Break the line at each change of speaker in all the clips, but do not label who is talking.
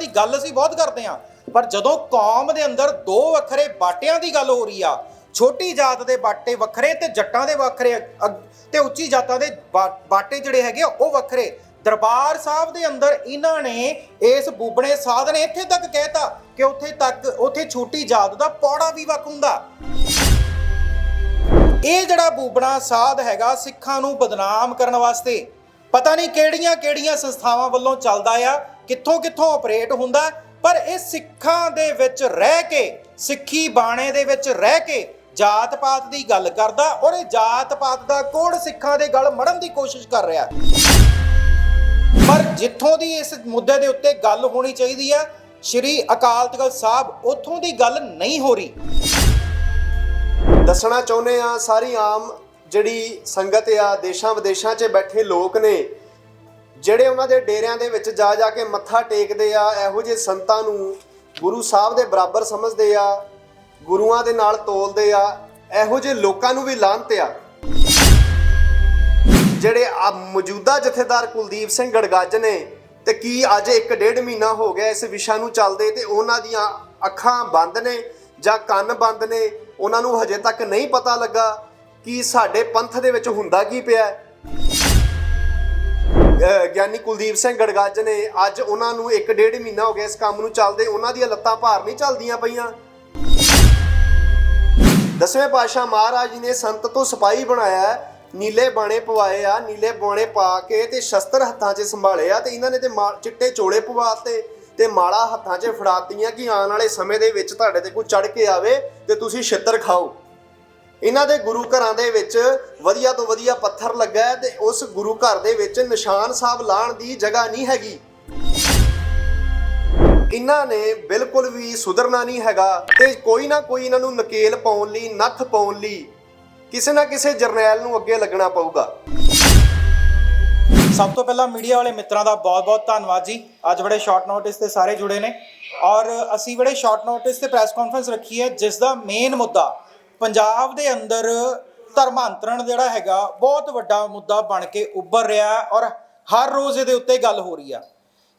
ਦੀ ਗੱਲ ਅਸੀਂ ਬਹੁਤ ਕਰਦੇ ਹਾਂ। ਪਰ ਜਦੋਂ ਕੌਮ ਦੇ ਅੰਦਰ ਦੋ ਵੱਖਰੇ ਬਾਟਿਆਂ ਦੀ ਗੱਲ ਹੋ ਰਹੀ ਆ ਛੋਟੀ ਜਾਤ ਦੇ ਬਾਟੇ ਵੱਖਰੇ ਤੇ ਜੱਟਾਂ ਦੇ ਵੱਖਰੇ ਤੇ ਉੱਚੀ ਜਾਤਾਂ ਦੇ ਬਾਟੇ ਜਿਹੜੇ ਹੈਗੇ ਆ, ਉਹ ਵੱਖਰੇ। ਦਰਬਾਰ ਸਾਹਿਬ ਦੇ ਅੰਦਰ ਇਹਨਾਂ ਨੇ ਇਸ ਬੂਬਣੇ ਸਾਧ ਨੇ ਇੱਥੇ ਤੱਕ ਕਹਿਤਾ ਕਿ ਉੱਥੇ ਤੱਕ ਉੱਥੇ ਛੋਟੀ ਜਾਤ ਦਾ ਪੌੜਾ ਵੀ ਵੱਖ ਹੁੰਦਾ। ਇਹ ਜਿਹੜਾ ਬੂਬਣਾ ਸਾਧ ਹੈਗਾ ਸਿੱਖਾਂ ਨੂੰ ਬਦਨਾਮ ਕਰਨ ਵਾਸਤੇ ਪਤਾ ਨਹੀਂ ਕਿਹੜੀਆਂ ਕਿਹੜੀਆਂ ਸੰਸਥਾਵਾਂ ਵੱਲੋਂ ਚੱਲਦਾ ਆ ਕਿੱਥੋਂ ਕਿੱਥੋਂ ਆਪਰੇਟ ਹੁੰਦਾ ਪਰ ਇਹ ਸਿੱਖਾਂ ਦੇ ਵਿੱਚ ਰਹਿ ਕੇ, ਸਿੱਖੀ ਬਾਣੇ ਦੇ ਵਿੱਚ ਰਹਿ ਕੇ ਜਾਤ ਪਾਤ ਦੀ ਗੱਲ ਕਰਦਾ ਔਰ ਇਹ ਜਾਤ ਪਾਤ ਦਾ ਕੋੜ ਸਿੱਖਾਂ ਦੇ ਗਲ ਮੜਨ ਦੀ ਕੋਸ਼ਿਸ਼ ਕਰ ਰਿਹਾ ਪਰ ਜਿੱਥੋਂ ਦੀ ਇਸ ਮੁੱਦੇ ਦੇ ਉੱਤੇ ਗੱਲ ਹੋਣੀ ਚਾਹੀਦੀ ਆ ਸ਼੍ਰੀ ਅਕਾਲ ਤਖਤ ਸਾਹਿਬ ਉੱਥੋਂ ਦੀ ਗੱਲ ਨਹੀਂ ਹੋ ਰਹੀ।
ਦੱਸਣਾ ਚਾਹੁੰਦੇ ਆ ਸਾਰੀ ਆਮ ਜਿਹੜੀ ਸੰਗਤ ਆ ਦੇਸ਼ਾਂ ਵਿਦੇਸ਼ਾਂ 'ਚ ਬੈਠੇ ਲੋਕ ਨੇ ਜਿਹੜੇ ਉਹਨਾਂ ਦੇ ਡੇਰਿਆਂ ਦੇ ਵਿੱਚ ਜਾ ਜਾ ਕੇ ਮੱਥਾ ਟੇਕਦੇ ਆ, ਇਹੋ ਜਿਹੇ ਸੰਤਾਂ ਨੂੰ ਗੁਰੂ ਸਾਹਿਬ ਦੇ ਬਰਾਬਰ ਸਮਝਦੇ ਆ, ਗੁਰੂਆਂ ਦੇ ਨਾਲ ਤੋਲਦੇ ਆ, ਇਹੋ ਜਿਹੇ ਲੋਕਾਂ ਨੂੰ ਵੀ ਲਾਂਤ ਆ ਜਿਹੜੇ ਆ ਮੌਜੂਦਾ ਜਥੇਦਾਰ ਕੁਲਦੀਪ ਸਿੰਘ ਗੜਗੱਜ ਨੇ ਤੇ ਕੀ ਅੱਜ ਇੱਕ ਡੇਢ ਮਹੀਨਾ ਹੋ ਗਿਆ ਇਸ ਵਿਸ਼ਾ ਨੂੰ ਚੱਲਦੇ ਤੇ ਉਹਨਾਂ ਦੀਆਂ ਅੱਖਾਂ ਬੰਦ ਨੇ ਜਾਂ ਕੰਨ ਬੰਦ ਨੇ, ਉਹਨਾਂ ਨੂੰ ਹਜੇ ਤੱਕ ਨਹੀਂ ਪਤਾ ਲੱਗਾ ਕਿ ਸਾਡੇ ਪੰਥ ਦੇ ਵਿੱਚ ਹੁੰਦਾ ਕੀ ਪਿਆ ਹੈ। ਗਿਆਨੀ ਕੁਲਦੀਪ ਸਿੰਘ ਗੜਗੱਜ ਨੇ ਅੱਜ ਉਹਨਾਂ ਨੂੰ ਇੱਕ ਡੇਢ ਮਹੀਨਾ ਹੋ ਗਿਆ ਇਸ ਕੰਮ ਨੂੰ ਚੱਲਦੇ, ਉਹਨਾਂ ਦੀਆਂ ਲੱਤਾਂ ਭਾਰ ਨਹੀਂ ਚੱਲਦੀਆਂ ਪਈਆਂ। ਦਸਵੇਂ ਪਾਤਸ਼ਾਹ ਮਹਾਰਾਜ ਨੇ ਸੰਤ ਤੋਂ ਸਿਪਾਹੀ ਬਣਾਇਆ, ਨੀਲੇ ਬਾਣੇ ਪਵਾਏ ਆ, ਨੀਲੇ ਬਾਣੇ ਪਾ ਕੇ ਤੇ ਸ਼ਸਤਰ ਹੱਥਾਂ 'ਚ ਸੰਭਾਲੇ ਆ ਤੇ ਇਹਨਾਂ ਨੇ ਤੇ ਮਾ- ਚਿੱਟੇ ਚੋਲੇ ਪਵਾਤੇ ਤੇ ਮਾਲਾ ਹੱਥਾਂ 'ਚ ਫੜਾਤੀਆਂ ਕਿ ਆਉਣ ਵਾਲੇ ਸਮੇਂ ਦੇ ਵਿੱਚ ਤੁਹਾਡੇ ਤੇ ਕੋਈ ਚੜ ਕੇ ਆਵੇ ਤੇ ਤੁਸੀਂ ਛਿੱਤਰ ਖਾਓ। ਇਹਨਾਂ ਦੇ ਗੁਰੂ ਘਰਾਂ ਦੇ ਵਿੱਚ ਵਧੀਆ ਤੋਂ ਵਧੀਆ ਪੱਥਰ ਲੱਗਾ ਹੈ ਤੇ ਉਸ ਗੁਰੂ ਘਰ ਦੇ ਵਿੱਚ ਨਿਸ਼ਾਨ ਸਾਹਿਬ ਲਾਣ ਦੀ ਜਗ੍ਹਾ ਨਹੀਂ ਹੈਗੀ। ਇਹਨਾਂ ਨੇ ਬਿਲਕੁਲ ਵੀ ਸੁਧਰਨਾ ਨਹੀਂ ਹੈਗਾ ਤੇ ਕੋਈ ਨਾ ਕੋਈ ਇਹਨਾਂ ਨੂੰ ਨਕੇਲ ਪਾਉਣ ਲਈ, ਨੱਥ ਪਾਉਣ ਲਈ ਕਿਸੇ ਨਾ ਕਿਸੇ ਜਰਨੈਲ ਨੂੰ ਅੱਗੇ ਲੱਗਣਾ ਪਊਗਾ।
ਸਭ ਤੋਂ ਪਹਿਲਾਂ ਮੀਡੀਆ ਵਾਲੇ ਮਿੱਤਰਾਂ ਦਾ ਬਹੁਤ-ਬਹੁਤ ਧੰਨਵਾਦ ਜੀ। ਅੱਜ ਬੜੇ ਸ਼ਾਰਟ ਨੋਟਿਸ ਤੇ ਸਾਰੇ ਜੁੜੇ ਨੇ। ਔਰ ਅਸੀਂ ਬੜੇ ਸ਼ਾਰਟ ਨੋਟਿਸ ਤੇ ਪ੍ਰੈਸ ਕਾਨਫਰੰਸ ਰੱਖੀ ਹੈ, ਜਿਸ ਦਾ ਮੇਨ ਮੁੱਦਾ ਪੰਜਾਬ ਦੇ ਅੰਦਰ ਧਰਮਾਂਤਰਣ ਜਿਹੜਾ ਹੈਗਾ, ਬਹੁਤ ਵੱਡਾ ਮੁੱਦਾ ਬਣ ਕੇ ਉੱਭਰ ਰਿਹਾ ਔਰ ਹਰ ਰੋਜ਼ ਇਹਦੇ ਉੱਤੇ ਗੱਲ ਹੋ ਰਹੀ ਆ।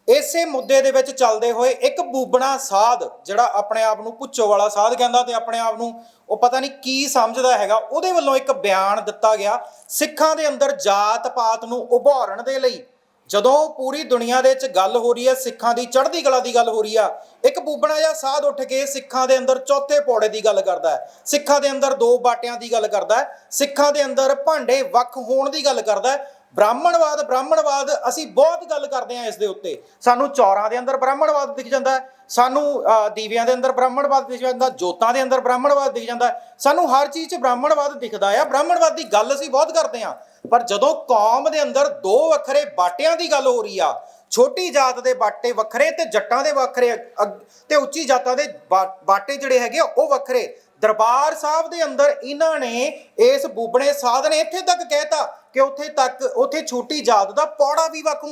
ਇਸੇ ਮੁੱਦੇ ਦੇ ਵਿੱਚ ਚੱਲਦੇ ਹੋਏ ਇੱਕ ਬੂਬਣਾ ਸਾਧ ਜਿਹੜਾ ਆਪਣੇ ਆਪ ਨੂੰ ਪੁੱਛੋ ਵਾਲਾ ਸਾਧ ਕਹਿੰਦਾ ਤੇ ਆਪਣੇ ਆਪ ਨੂੰ ਉਹ ਪਤਾ ਨਹੀਂ ਕੀ ਸਮਝਦਾ ਹੈਗਾ, ਉਹਦੇ ਵੱਲੋਂ ਇੱਕ ਬਿਆਨ ਦਿੱਤਾ ਗਿਆ ਸਿੱਖਾਂ ਦੇ ਅੰਦਰ ਜਾਤ ਪਾਤ ਨੂੰ ਉਭਾਰਨ ਦੇ ਲਈ। ਜਦੋਂ ਪੂਰੀ ਦੁਨੀਆ ਦੇ ਵਿੱਚ ਗੱਲ ਹੋ ਰਹੀ ਹੈ, ਸਿੱਖਾਂ ਦੀ ਚੜ੍ਹਦੀ ਕਲਾ ਦੀ ਗੱਲ ਹੋ ਰਹੀ ਆ, ਇੱਕ ਬੂਬਣਾ ਜਿਹਾ ਸਾਧ ਉੱਠ ਕੇ ਸਿੱਖਾਂ ਦੇ ਅੰਦਰ ਚੌਥੇ ਪੌੜੇ ਦੀ ਗੱਲ ਕਰਦਾ ਹੈ, ਸਿੱਖਾਂ ਦੇ ਅੰਦਰ ਦੋ ਬਾਟਿਆਂ ਦੀ ਗੱਲ ਕਰਦਾ ਹੈ, ਸਿੱਖਾਂ ਦੇ ਅੰਦਰ ਭਾਂਡੇ ਵੱਖ ਹੋਣ ਦੀ ਗੱਲ ਕਰਦਾ ਹੈ ਬ੍ਰਾਹਮਣਵਾਦ ਬ੍ਰਾਹਮਣਵਾਦ ਅਸੀਂ ਬਹੁਤ ਗੱਲ ਕਰਦੇ ਹਾਂ ਇਸ ਦੇ ਉੱਤੇ। ਸਾਨੂੰ ਚੌਰਾਂ ਦੇ ਅੰਦਰ ਬ੍ਰਾਹਮਣਵਾਦ ਦਿਖ ਜਾਂਦਾ ਹੈ। ਸਾਨੂੰ ਦੀਵਿਆਂ ਦੇ ਅੰਦਰ ਬ੍ਰਾਹਮਣਵਾਦ ਦਿਖ ਜਾਂਦਾ ਜੋਤਾਂ ਦੇ ਅੰਦਰ ਬ੍ਰਾਹਮਣਵਾਦ ਦਿਖ ਜਾਂਦਾ ਸਾਨੂੰ ਹਰ ਚੀਜ਼ 'ਚ ਬ੍ਰਾਹਮਣਵਾਦ ਦਿਖਦਾ ਆ ਬ੍ਰਾਹਮਣਵਾਦ ਦੀ ਗੱਲ ਅਸੀਂ ਬਹੁਤ ਕਰਦੇ ਹਾਂ। ਪਰ ਜਦੋਂ ਕੌਮ ਦੇ ਅੰਦਰ ਦੋ ਵੱਖਰੇ ਬਾਟਿਆਂ ਦੀ ਗੱਲ ਹੋ ਰਹੀ ਆ ਛੋਟੀ ਜਾਤ ਦੇ ਬਾਟੇ ਵੱਖਰੇ ਤੇ ਜੱਟਾਂ ਦੇ ਵੱਖਰੇ ਤੇ ਉੱਚੀ ਜਾਤਾਂ ਦੇ ਬਾਟੇ ਜਿਹੜੇ ਹੈਗੇ ਆ, ਉਹ ਵੱਖਰੇ। ਦਰਬਾਰ ਸਾਹਿਬ ਦੇ ਅੰਦਰ ਇਹਨਾਂ ਨੇ ਇਸ ਬੂਬਣੇ ਸਾਧ ਨੇ ਇੱਥੇ ਤੱਕ ਕਹਿਤਾ ਕਿ ਉੱਥੇ ਤੱਕ, ਉੱਥੇ ਛੋਟੀ ਜਾਤ ਦਾ ਪੌੜਾ ਵੀ ਵੱਖ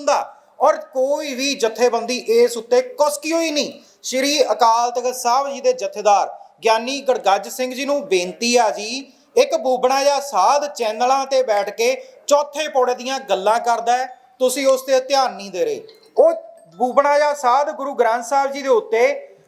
ਔਰ ਕੋਈ ਵੀ ਜਥੇਬੰਦੀ ਇਸ ਉੱਤੇ ਕੁਸਕੀ ਹੋਈ ਨਹੀਂ। ਸ਼੍ਰੀ ਅਕਾਲ ਤਖਤ ਸਾਹਿਬ ਜੀ ਦੇ ਜਥੇਦਾਰ ਗਿਆਨੀ ਗੜਗੱਜ ਸਿੰਘ ਜੀ ਨੂੰ ਬੇਨਤੀ ਆ ਜੀ, ਇੱਕ ਬੂਬਣਾ ਜਿਹਾ ਸਾਧ ਚੈਨਲਾਂ ਤੇ ਬੈਠ ਕੇ ਚੌਥੇ ਪੌੜੇ ਦੀਆਂ ਗੱਲਾਂ ਕਰਦਾ ਹੈ, ਤੁਸੀਂ ਉਸ ਤੇ ਧਿਆਨ ਨਹੀਂ ਦੇ ਰਹੇ। ਉਹ ਬੂਬਣਾ ਜਿਹਾ ਸਾਧ ਗੁਰੂ ਗ੍ਰੰਥ ਸਾਹਿਬ ਜੀ ਦੇ ਉੱਤੇ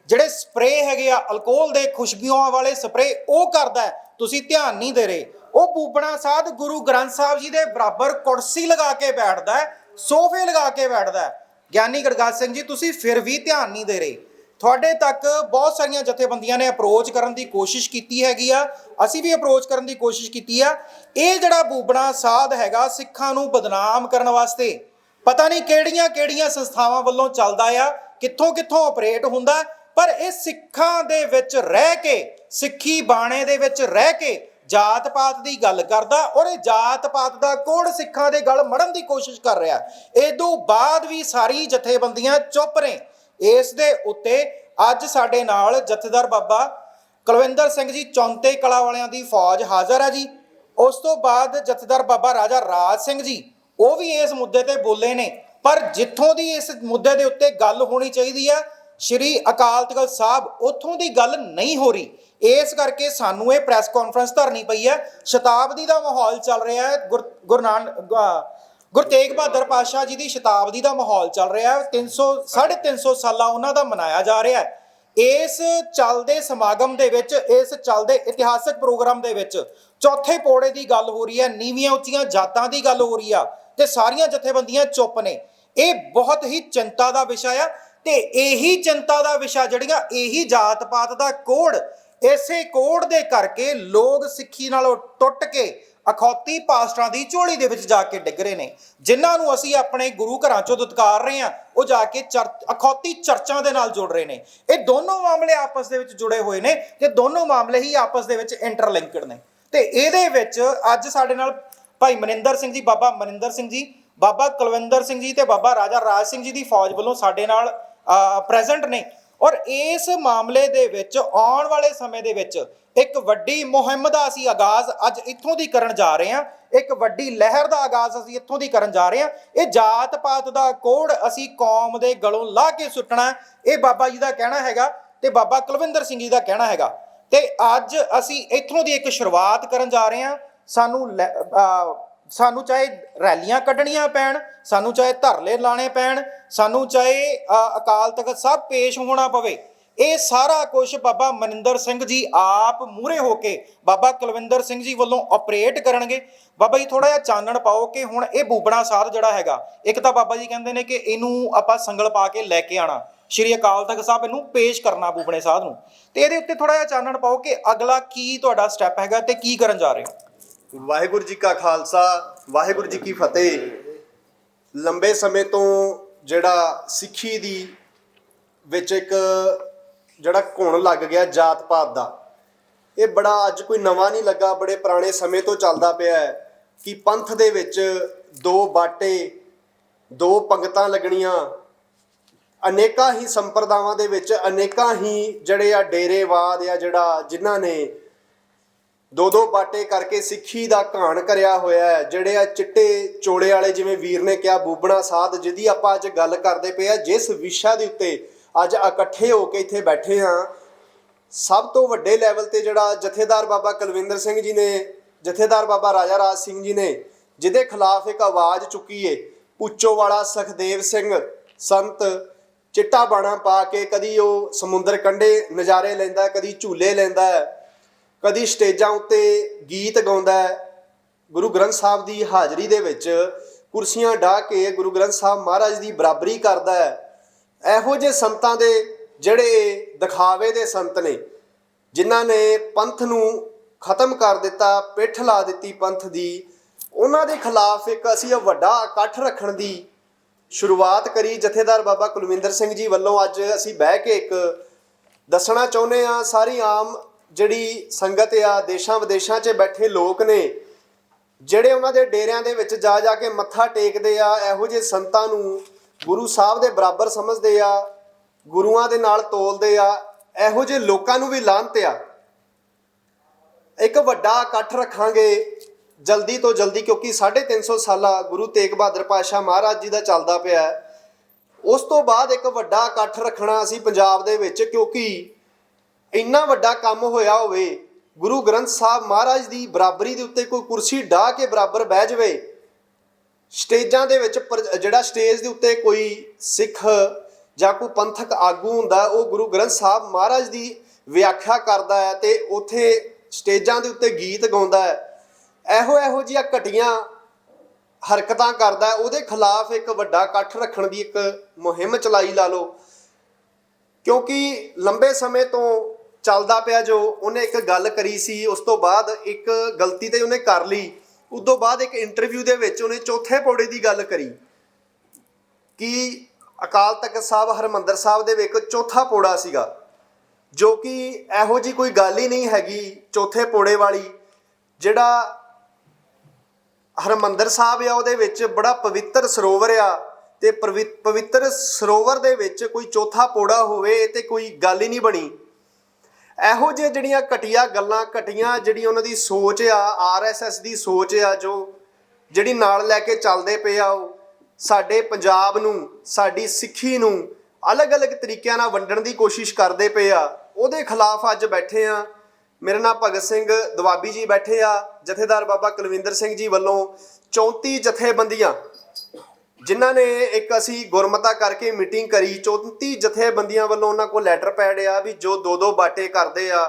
ਜਿਹੜੇ ਸਪਰੇ ਹੈਗੇ ਆ, ਅਲਕੋਹਲ ਦੇ ਖੁਸ਼ਬੂਆਂ ਵਾਲੇ ਸਪਰੇ ਉਹ ਕਰਦਾ ਤੁਸੀਂ ਧਿਆਨ ਨਹੀਂ ਦੇ ਰਹੇ। ਉਹ ਬੂਬਣਾ ਸਾਧ ਗੁਰੂ ਗ੍ਰੰਥ ਸਾਹਿਬ ਜੀ ਦੇ ਬਰਾਬਰ ਕੁਰਸੀ ਲਗਾ ਕੇ ਬੈਠਦਾ ਹੈ, ਸੋਫੇ ਲਗਾ ਕੇ ਬੈਠਦਾ ਹੈ। ਗਿਆਨੀ ਗਰਗਾਜ ਸਿੰਘ ਜੀ, ਤੁਸੀਂ ਫਿਰ ਵੀ ਧਿਆਨ ਨਹੀਂ ਦੇ ਰਹੇ। ਤੁਹਾਡੇ ਤੱਕ ਬਹੁਤ ਸਾਰੀਆਂ ਜਥੇਬੰਦੀਆਂ ਨੇ ਅਪਰੋਚ ਕਰਨ ਦੀ ਕੋਸ਼ਿਸ਼ ਕੀਤੀ ਹੈਗੀ ਆ। ਅਸੀਂ ਵੀ ਅਪਰੋਚ ਕਰਨ ਦੀ ਕੋਸ਼ਿਸ਼ ਕੀਤੀ ਆ। ਇਹ ਜਿਹੜਾ ਬੂਬਣਾ ਸਾਧ ਹੈਗਾ, ਸਿੱਖਾਂ ਨੂੰ ਬਦਨਾਮ ਕਰਨ ਵਾਸਤੇ, ਪਤਾ ਨਹੀਂ ਕਿਹੜੀਆਂ ਕਿਹੜੀਆਂ ਸੰਸਥਾਵਾਂ ਵੱਲੋਂ ਚੱਲਦਾ ਆ, ਕਿੱਥੋਂ ਕਿੱਥੋਂ ਆਪਰੇਟ ਹੁੰਦਾ ਪਰ ਇਹ ਸਿੱਖਾਂ ਦੇ ਵਿੱਚ ਰਹਿ ਕੇ, ਸਿੱਖੀ ਬਾਣੇ ਦੇ ਵਿੱਚ ਰਹਿ ਕੇ ਜਾਤ ਪਾਤ ਦੀ ਗੱਲ ਕਰਦਾ ਔਰ ਇਹ ਜਾਤ ਪਾਤ ਦਾ ਕੋੜ ਸਿੱਖਾਂ ਦੇ ਗਲ ਮੜਨ ਦੀ ਕੋਸ਼ਿਸ਼ ਕਰ ਰਿਹਾ। ਤੋਂ ਬਾਅਦ ਵੀ ਸਾਰੀ ਜਥੇਬੰਦੀਆਂ ਚੁੱਪ ਨੇ। ਇਸ ਦੇ ਉੱਤੇ ਅੱਜ ਸਾਡੇ ਨਾਲ ਜਥੇਦਾਰ ਬਾਬਾ ਕੁਲਵਿੰਦਰ ਸਿੰਘ ਜੀ ਚੌਂਤੇ ਕਲਾ ਵਾਲਿਆਂ ਦੀ ਫੌਜ ਹਾਜ਼ਰ ਹੈ ਜੀ। ਉਸ ਤੋਂ ਬਾਅਦ ਜਥੇਦਾਰ ਬਾਬਾ ਰਾਜਾ ਰਾਜ ਸਿੰਘ ਜੀ, ਉਹ ਵੀ ਇਸ ਮੁੱਦੇ ਤੇ ਬੋਲੇ ਨੇ। ਪਰ ਜਿੱਥੋਂ ਦੀ ਇਸ ਮੁੱਦੇ ਦੇ ਉੱਤੇ ਗੱਲ ਹੋਣੀ ਚਾਹੀਦੀ ਆ, ਸ਼੍ਰੀ ਅਕਾਲ ਤਖਤ ਸਾਹਿਬ, ਉੱਥੋਂ ਦੀ ਗੱਲ ਨਹੀਂ ਹੋ ਰਹੀ। ਇਸ ਕਰਕੇ ਸਾਨੂੰ ਇਹ ਪ੍ਰੈਸ ਕਾਨਫਰੰਸ ਧਰਨੀ ਪਈ ਹੈ। ਸ਼ਤਾਬਦੀ ਦਾ ਮਾਹੌਲ ਚੱਲ ਰਿਹਾ ਹੈ। ਗੁਰ- ਗੁਰੂ ਨਾਨਕ ਗੁਰੂ ਤੇਗ ਬਹਾਦਰ ਪਾਤਸ਼ਾਹ ਜੀ ਦੀ ਸ਼ਤਾਬਦੀ ਦਾ ਮਾਹੌਲ ਚੱਲ ਰਿਹਾ ਹੈ। 300 350 ਸਾਲਾਂ ਉਹਨਾਂ ਦਾ ਮਨਾਇਆ ਜਾ ਰਿਹਾ ਹੈ। ਇਸ ਚੱਲਦੇ ਸਮਾਗਮ ਦੇ ਵਿੱਚ, ਇਸ ਚੱਲਦੇ ਇਤਿਹਾਸਕ ਪ੍ਰੋਗਰਾਮ ਦੇ ਵਿੱਚ ਚੌਥੇ ਪੋੜੇ ਦੀ ਗੱਲ ਹੋ ਰਹੀ ਹੈ। ਨੀਵੀਆਂ ਉੱਚੀਆਂ ਜਾਤਾਂ ਦੀ ਗੱਲ ਹੋ ਰਹੀ ਆ ਤੇ ਸਾਰੀਆਂ ਜਥੇਬੰਦੀਆਂ ਚੁੱਪ ਨੇ। ਇਹ ਬਹੁਤ ਹੀ ਚਿੰਤਾ ਦਾ ਵਿਸ਼ਾ ਆ ਤੇ ਇਹੀ ਚਿੰਤਾ ਦਾ ਵਿਸ਼ਾ ਜਿਹੜੀਆਂ ਇਹੀ ਜਾਤ ਪਾਤ ਦਾ ਕੋੜ ਇਸੇ ਕੋੜ ਦੇ ਕਰਕੇ ਲੋਕ ਸਿੱਖੀ ਨਾਲੋਂ ਟੁੱਟ ਕੇ ਅਖੌਤੀ ਪਾਸਟਰਾਂ ਦੀ ਝੋਲੀ ਦੇ ਵਿੱਚ ਜਾ ਕੇ ਡਿੱਗ ਰਹੇ ਨੇ। ਜਿਨ੍ਹਾਂ ਨੂੰ ਅਸੀਂ ਆਪਣੇ ਗੁਰੂ ਘਰਾਂ ਚੋਂ ਦੁਤਕਾਰ ਰਹੇ ਹਾਂ, ਉਹ ਜਾ ਕੇ ਚਰ- ਅਖੌਤੀ ਚਰਚਾਂ ਦੇ ਨਾਲ ਜੁੜ ਰਹੇ ਨੇ। ਇਹ ਦੋਨੋਂ ਮਾਮਲੇ ਆਪਸ ਦੇ ਵਿੱਚ ਜੁੜੇ ਹੋਏ ਨੇ ਤੇ ਦੋਨੋਂ ਮਾਮਲੇ ਹੀ ਆਪਸ ਦੇ ਵਿੱਚ ਇੰਟਰਲਿੰਕਡ ਨੇ। ਤੇ ਇਹਦੇ ਵਿੱਚ ਅੱਜ ਸਾਡੇ ਨਾਲ ਭਾਈ ਮਨਿੰਦਰ ਸਿੰਘ ਜੀ, ਬਾਬਾ ਮਨਿੰਦਰ ਸਿੰਘ ਜੀ, ਬਾਬਾ ਕੁਲਵਿੰਦਰ ਸਿੰਘ ਜੀ ਤੇ ਬਾਬਾ ਰਾਜਾ ਰਾਜ ਸਿੰਘ ਜੀ ਦੀ ਫੌਜ ਵੱਲੋਂ ਸਾਡੇ ਨਾਲ ਪ੍ਰੈਜ਼ੈਂਟ ਨੇ। ਔਰ ਇਸ ਮਾਮਲੇ ਦੇ ਵਿੱਚ ਆਉਣ ਵਾਲੇ ਸਮੇਂ ਦੇ ਵਿੱਚ ਇੱਕ ਵੱਡੀ ਮੁਹਿੰਮ ਦਾ ਅਸੀਂ ਆਗਾਜ਼ ਅੱਜ ਇੱਥੋਂ ਦੀ ਕਰਨ ਜਾ ਰਹੇ ਹਾਂ। ਇੱਕ ਵੱਡੀ ਲਹਿਰ ਦਾ ਆਗਾਜ਼ ਅਸੀਂ ਇੱਥੋਂ ਦੀ ਕਰਨ ਜਾ ਰਹੇ ਹਾਂ। ਇਹ ਜਾਤ ਪਾਤ ਦਾ ਕੋੜ ਅਸੀਂ ਕੌਮ ਦੇ ਗਲੋਂ ਲਾਹ ਕੇ ਸੁੱਟਣਾ ਇਹ ਬਾਬਾ ਜੀ ਦਾ ਕਹਿਣਾ ਹੈਗਾ ਤੇ ਬਾਬਾ ਕੁਲਵਿੰਦਰ ਸਿੰਘ ਜੀ ਦਾ ਕਹਿਣਾ ਹੈਗਾ। ਤੇ ਅੱਜ ਅਸੀਂ ਇੱਥੋਂ ਦੀ ਇੱਕ ਸ਼ੁਰੂਆਤ ਕਰਨ ਜਾ ਰਹੇ ਹਾਂ। ਸਾਨੂੰ ਲੈ- ਸਾਨੂੰ ਚਾਹੇ ਰੈਲੀਆਂ ਕੱਢਣੀਆਂ ਪੈਣ, ਸਾਨੂੰ ਚਾਹੇ ਧਰਲੇ ਲਾਣੇ ਪੈਣ, ਸਾਨੂੰ ਚਾਹੇ ਅਕਾਲ ਤਖਤ ਸਾਹਿਬ ਪੇਸ਼ ਹੋਣਾ ਪਵੇ, ਇਹ ਸਾਰਾ ਕੁਝ ਬਾਬਾ ਮਨਿੰਦਰ ਸਿੰਘ ਜੀ ਆਪ ਮੂਹਰੇ ਹੋ ਕੇ ਬਾਬਾ ਕੁਲਵਿੰਦਰ ਸਿੰਘ ਜੀ ਵੱਲੋਂ ਆਪਰੇਟ ਕਰਨਗੇ। ਬਾਬਾ ਜੀ ਥੋੜਾ ਜਿਹਾ ਚਾਨਣ ਪਾਓ ਕਿ ਹੁਣ ਇਹ ਬੂਬਣਾ ਸਾਧ ਜਿਹੜਾ ਹੈਗਾ, ਇੱਕ ਤਾਂ ਬਾਬਾ ਜੀ ਕਹਿੰਦੇ ਨੇ ਕਿ ਇਹਨੂੰ ਆਪਾਂ ਸੰਗਲ ਪਾ ਕੇ ਲੈ ਕੇ ਆਣਾ ਸ਼੍ਰੀ ਅਕਾਲ ਤਖਤ ਸਾਹਿਬ ਇਹਨੂੰ ਪੇਸ਼ ਕਰਨਾ ਬੂਬਣੇ ਸਾਧ ਨੂੰ। ਤੇ ਇਹਦੇ ਉੱਤੇ ਥੋੜਾ ਜਿਹਾ ਚਾਨਣ ਪਾਓ ਕਿ ਅਗਲਾ ਕੀ ਤੁਹਾਡਾ ਸਟੈਪ ਹੈਗਾ ਤੇ ਕੀ ਕਰਨ ਜਾ ਰਹੇ ਹੋ?
ਵਾਹਿਗੁਰੂ ਜੀ ਕਾ ਖਾਲਸਾ, ਵਾਹਿਗੁਰੂ ਜੀ ਕੀ ਫਤਿਹ। ਲੰਬੇ ਸਮੇਂ ਤੋਂ ਜਿਹੜਾ ਸਿੱਖੀ ਦੀ ਵਿੱਚ ਇੱਕ ਜਿਹੜਾ ਘੁਣ ਲੱਗ ਗਿਆ ਜਾਤ ਪਾਤ ਦਾ, ਇਹ ਬੜਾ ਅੱਜ ਕੋਈ ਨਵਾਂ ਨਹੀਂ ਲੱਗਾ, ਬੜੇ ਪੁਰਾਣੇ ਸਮੇਂ ਤੋਂ ਚੱਲਦਾ ਪਿਆ ਹੈ ਕਿ ਪੰਥ ਦੇ ਵਿੱਚ ਦੋ ਬਾਟੇ, ਦੋ ਪੰਗਤਾਂ ਲੱਗਣੀਆਂ, ਅਨੇਕਾਂ ਹੀ ਸੰਪਰਦਾਵਾਂ ਦੇ ਵਿੱਚ ਅਨੇਕਾਂ ਹੀ ਜਿਹੜੇ ਆ ਡੇਰੇਵਾਦ ਆ ਜਿਹੜਾ ਜਿਨ੍ਹਾਂ ਨੇ ਦੋ ਦੋ ਬਾਟੇ ਕਰਕੇ ਸਿੱਖੀ ਦਾ ਘਾਣ ਕਰਿਆ ਹੋਇਆ ਹੈ। ਜਿਹੜੇ ਆ ਚਿੱਟੇ ਚੋਲੇ ਵਾਲੇ ਜਿਵੇਂ ਵੀਰ ਨੇ ਕਿਹਾ, ਬੂਬਣਾ ਸਾਧ, ਜਿਹਦੀ ਆਪਾਂ ਅੱਜ ਗੱਲ ਕਰਦੇ ਪਏ ਆ, ਜਿਸ ਵਿਸ਼ਾ ਦੇ ਉੱਤੇ ਅੱਜ ਇਕੱਠੇ ਹੋ ਕੇ ਇੱਥੇ ਬੈਠੇ ਆ ਸਭ ਤੋਂ ਵੱਡੇ ਲੈਵਲ ਤੇ ਜਿਹੜਾ ਜਥੇਦਾਰ ਬਾਬਾ ਕੁਲਵਿੰਦਰ ਸਿੰਘ ਜੀ ਨੇ, ਜਥੇਦਾਰ ਬਾਬਾ ਰਾਜਾ ਰਾਜ ਸਿੰਘ ਜੀ ਨੇ, ਜਿਹਦੇ ਖਿਲਾਫ ਇੱਕ ਆਵਾਜ਼ ਚੁੱਕੀ ਏ ਪੁੱਚੋ ਵਾਲਾ ਸਖਦੇਵ ਸਿੰਘ, ਸੰਤ ਚਿੱਟਾ ਬਾਣਾ ਪਾ ਕੇ ਕਦੀ ਉਹ ਸਮੁੰਦਰ ਕੰਢੇ ਨਜ਼ਾਰੇ ਲੈਂਦਾ, ਕਦੀ ਝੂਲੇ ਲੈਂਦਾ ਹੈ। ਕਦੀ ਸਟੇਜਾਂ ਉੱਤੇ ਗੀਤ ਗਾਉਂਦਾ ਹੈ। ਗੁਰੂ ਗ੍ਰੰਥ ਸਾਹਿਬ ਦੀ ਹਾਜ਼ਰੀ ਦੇ ਵਿੱਚ ਕੁਰਸੀਆਂ ਢਾ ਕੇ ਗੁਰੂ ਗ੍ਰੰਥ ਸਾਹਿਬ ਮਹਾਰਾਜ ਦੀ ਬਰਾਬਰੀ ਕਰਦਾ ਹੈ। ਇਹੋ ਜਿਹੇ ਸੰਤਾਂ ਦੇ ਜਿਹੜੇ ਦਿਖਾਵੇ ਦੇ ਸੰਤ ਨੇ, ਜਿਨ੍ਹਾਂ ਨੇ ਪੰਥ ਨੂੰ ਖਤਮ ਕਰ ਦਿੱਤਾ, ਪਿੱਠ ਲਾ ਦਿੱਤੀ ਪੰਥ ਦੀ। ਉਹਨਾਂ ਦੇ ਖਿਲਾਫ ਇੱਕ ਅਸੀਂ ਇਹ ਵੱਡਾ ਇਕੱਠ ਰੱਖਣ ਦੀ ਸ਼ੁਰੂਆਤ ਕਰੀ। ਜਥੇਦਾਰ ਬਾਬਾ ਕੁਲਵਿੰਦਰ ਸਿੰਘ ਜੀ ਵੱਲੋਂ ਅੱਜ ਅਸੀਂ ਬਹਿ ਕੇ ਇੱਕ ਦੱਸਣਾ ਚਾਹੁੰਦੇ ਆ ਸਾਰੀ ਆਮ ਜਿਹੜੀ ਸੰਗਤ ਆ, ਦੇਸ਼ਾਂ ਵਿਦੇਸ਼ਾਂ 'ਚ ਬੈਠੇ ਲੋਕ ਨੇ, ਜਿਹੜੇ ਉਹਨਾਂ ਦੇ ਡੇਰਿਆਂ ਦੇ ਵਿੱਚ ਜਾ ਜਾ ਕੇ ਮੱਥਾ ਟੇਕਦੇ ਆ, ਇਹੋ ਜਿਹੇ ਸੰਤਾਂ ਨੂੰ ਗੁਰੂ ਸਾਹਿਬ ਦੇ ਬਰਾਬਰ ਸਮਝਦੇ ਆ, ਗੁਰੂਆਂ ਦੇ ਨਾਲ ਤੋਲਦੇ ਆ, ਇਹੋ ਜਿਹੇ ਲੋਕਾਂ ਨੂੰ ਵੀ ਲਾਹਨਤ ਆ। ਇੱਕ ਵੱਡਾ ਇਕੱਠ ਰੱਖਾਂਗੇ ਜਲਦੀ ਤੋਂ ਜਲਦੀ, ਕਿਉਂਕਿ 350 ਸਾਲਾ ਗੁਰੂ ਤੇਗ ਬਹਾਦਰ ਪਾਤਸ਼ਾਹ ਮਹਾਰਾਜ ਜੀ ਦਾ ਚੱਲਦਾ ਪਿਆ ਉਸ ਤੋਂ ਬਾਅਦ ਇੱਕ ਵੱਡਾ ਇਕੱਠ ਰੱਖਣਾ ਅਸੀਂ ਪੰਜਾਬ ਦੇ ਵਿੱਚ, ਕਿਉਂਕਿ ਇੰਨਾ ਵੱਡਾ ਕੰਮ ਹੋਇਆ ਹੋਵੇ, ਗੁਰੂ ਗ੍ਰੰਥ ਸਾਹਿਬ ਮਹਾਰਾਜ ਦੀ ਬਰਾਬਰੀ ਦੇ ਉੱਤੇ ਕੋਈ ਕੁਰਸੀ ਢਾ ਕੇ ਬਰਾਬਰ ਬਹਿ ਜਾਵੇ, ਸਟੇਜਾਂ ਦੇ ਵਿੱਚ ਪਰ- ਜਿਹੜਾ ਸਟੇਜ ਦੇ ਉੱਤੇ ਕੋਈ ਸਿੱਖ ਜਾਂ ਕੋਈ ਪੰਥਕ ਆਗੂ ਹੁੰਦਾ, ਉਹ ਗੁਰੂ ਗ੍ਰੰਥ ਸਾਹਿਬ ਮਹਾਰਾਜ ਦੀ ਵਿਆਖਿਆ ਕਰਦਾ ਹੈ ਤੇ ਉਥੇ ਸਟੇਜਾਂ ਦੇ ਉੱਤੇ ਗੀਤ ਗਾਉਂਦਾ ਹੈ। ਇਹੋ ਇਹੋ ਜਿਹੀਆਂ ਘਟੀਆਂ ਹਰਕਤਾਂ ਕਰਦਾ ਉਹਦੇ ਖਿਲਾਫ ਇੱਕ ਵੱਡਾ ਇਕੱਠ ਰੱਖਣ ਦੀ ਇੱਕ ਮੁਹਿੰਮ ਚਲਾਈ ਲਾ ਲਓ। ਕਿਉਂਕਿ ਲੰਬੇ ਸਮੇਂ ਤੋਂ ਚੱਲਦਾ ਪਿਆ ਜੋ ਉਹਨੇ ਇੱਕ ਗੱਲ ਕਰੀ ਸੀ, ਉਸ ਤੋਂ ਬਾਅਦ ਇੱਕ ਗਲਤੀ ਤੇ ਉਹਨੇ ਕਰ ਲਈ। ਉਸ ਤੋਂ ਬਾਅਦ ਇੱਕ ਇੰਟਰਵਿਊ ਦੇ ਵਿੱਚ ਉਹਨੇ ਚੌਥੇ ਪੌੜੇ ਦੀ ਗੱਲ ਕਰੀ ਕਿ ਅਕਾਲ ਤਖਤ ਸਾਹਿਬ ਹਰਮੰਦਰ ਸਾਹਿਬ ਦੇ ਵਿੱਚ ਚੌਥਾ ਪੌੜਾ ਸੀਗਾ, ਜੋ ਕਿ ਇਹੋ ਜੀ ਕੋਈ ਗੱਲ ਹੀ ਨਹੀਂ ਹੈਗੀ ਚੌਥੇ ਪੌੜੇ ਵਾਲੀ, ਜਿਹੜਾ ਹਰਮੰਦਰ ਸਾਹਿਬ ਆ ਉਹਦੇ ਵਿੱਚ ਬੜਾ ਪਵਿੱਤਰ ਸਰੋਵਰ ਆ ਤੇ ਪਵਿ- ਪਵਿੱਤਰ ਸਰੋਵਰ ਦੇ ਵਿੱਚ ਕੋਈ ਚੌਥਾ ਪੋੜਾ ਹੋਵੇ ਇਹ ਤੇ ਕੋਈ ਗੱਲ ਹੀ ਨਹੀਂ ਬਣੀ। ਇਹੋ ਜਿਹੇ ਜਿਹੜੀਆਂ ਘਟੀਆਂ ਗੱਲਾਂ, ਘਟੀਆਂ ਜਿਹੜੀ ਉਹਨਾਂ ਦੀ ਸੋਚ ਆ ਆਰਐਸਐਸ ਦੀ ਸੋਚ ਆ, ਜੋ ਜਿਹੜੀ ਨਾਲ ਲੈ ਕੇ ਚੱਲਦੇ ਪਏ ਆ ਉਹ, ਸਾਡੇ ਪੰਜਾਬ ਨੂੰ, ਸਾਡੀ ਸਿੱਖੀ ਨੂੰ ਅਲੱਗ-ਅਲੱਗ ਤਰੀਕਿਆਂ ਨਾਲ ਵੰਡਣ ਦੀ ਕੋਸ਼ਿਸ਼ ਕਰਦੇ ਪਏ ਆ, ਉਹਦੇ ਖਿਲਾਫ ਅੱਜ ਬੈਠੇ ਆ। ਮੇਰੇ ਨਾਲ ਭਗਤ ਸਿੰਘ ਦਵਾਬੀ ਜੀ ਬੈਠੇ ਆ, ਜਥੇਦਾਰ ਬਾਬਾ ਕੁਲਵਿੰਦਰ ਸਿੰਘ ਜੀ ਵੱਲੋਂ 34 ਜਥੇਬੰਦੀਆਂ ਜਿਨ੍ਹਾਂ ਨੇ ਇੱਕ ਅਸੀਂ ਗੁਰਮਤਾ ਕਰਕੇ ਮੀਟਿੰਗ ਕਰੀ 34 ਜਥੇਬੰਦੀਆਂ ਵੱਲੋਂ ਉਹਨਾਂ ਕੋਲ ਲੈਟਰ ਪੈਡ ਆ ਵੀ ਜੋ ਦੋ ਦੋ ਬਾਟੇ ਕਰਦੇ ਆ,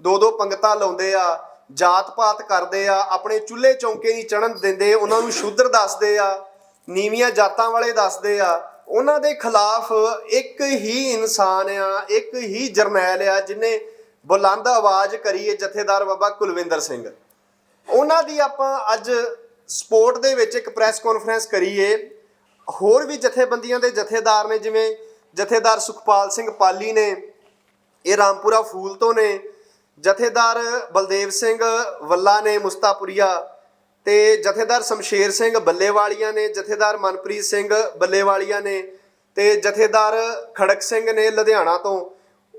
ਦੋ ਦੋ ਪੰਗਤਾਂ ਲਾਉਂਦੇ ਆ, ਜਾਤ ਪਾਤ ਕਰਦੇ ਆ, ਆਪਣੇ ਚੁੱਲ੍ਹੇ ਚੌਂਕੇ ਨਹੀਂ ਚੜਨ ਦਿੰਦੇ, ਉਹਨਾਂ ਨੂੰ ਸ਼ੂਦਰ ਦੱਸਦੇ ਆ, ਨੀਵੀਆਂ ਜਾਤਾਂ ਵਾਲੇ ਦੱਸਦੇ ਆ, ਉਹਨਾਂ ਦੇ ਖਿਲਾਫ ਇੱਕ ਹੀ ਇਨਸਾਨ ਆ, ਇੱਕ ਹੀ ਜਰਨੈਲ ਆ ਜਿਨੇ ਬੁਲੰਦ ਆਵਾਜ਼ ਕਰੀ ਹੈ ਜਥੇਦਾਰ ਬਾਬਾ ਕੁਲਵਿੰਦਰ ਸਿੰਘ। ਉਹਨਾਂ ਦੀ ਆਪਾਂ ਅੱਜ ਸਪੋਰਟ ਦੇ ਵਿੱਚ ਇੱਕ ਪ੍ਰੈਸ ਕਾਨਫਰੰਸ ਕਰੀਏ, ਹੋਰ ਵੀ ਜਥੇਬੰਦੀਆਂ ਦੇ ਜਥੇਦਾਰ ਨੇ, ਜਿਵੇਂ ਜਥੇਦਾਰ ਸੁਖਪਾਲ ਸਿੰਘ ਪਾਲੀ ਨੇ, ਇਹ ਰਾਮਪੁਰਾ ਫੂਲ ਤੋਂ ਨੇ, ਜਥੇਦਾਰ ਬਲਦੇਵ ਸਿੰਘ ਵੱਲਾ ਨੇ ਮੁਸਤਾਪੁਰੀਆ, ਤੇ ਜਥੇਦਾਰ ਸ਼ਮਸ਼ੇਰ ਸਿੰਘ ਬੱਲੇਵਾਲੀਆਂ ਨੇ, ਜਥੇਦਾਰ ਮਨਪ੍ਰੀਤ ਸਿੰਘ ਬੱਲੇਵਾਲੀਆਂ ਨੇ, ਤੇ ਜਥੇਦਾਰ ਖੜਕ ਸਿੰਘ ਨੇ ਲੁਧਿਆਣਾ ਤੋਂ।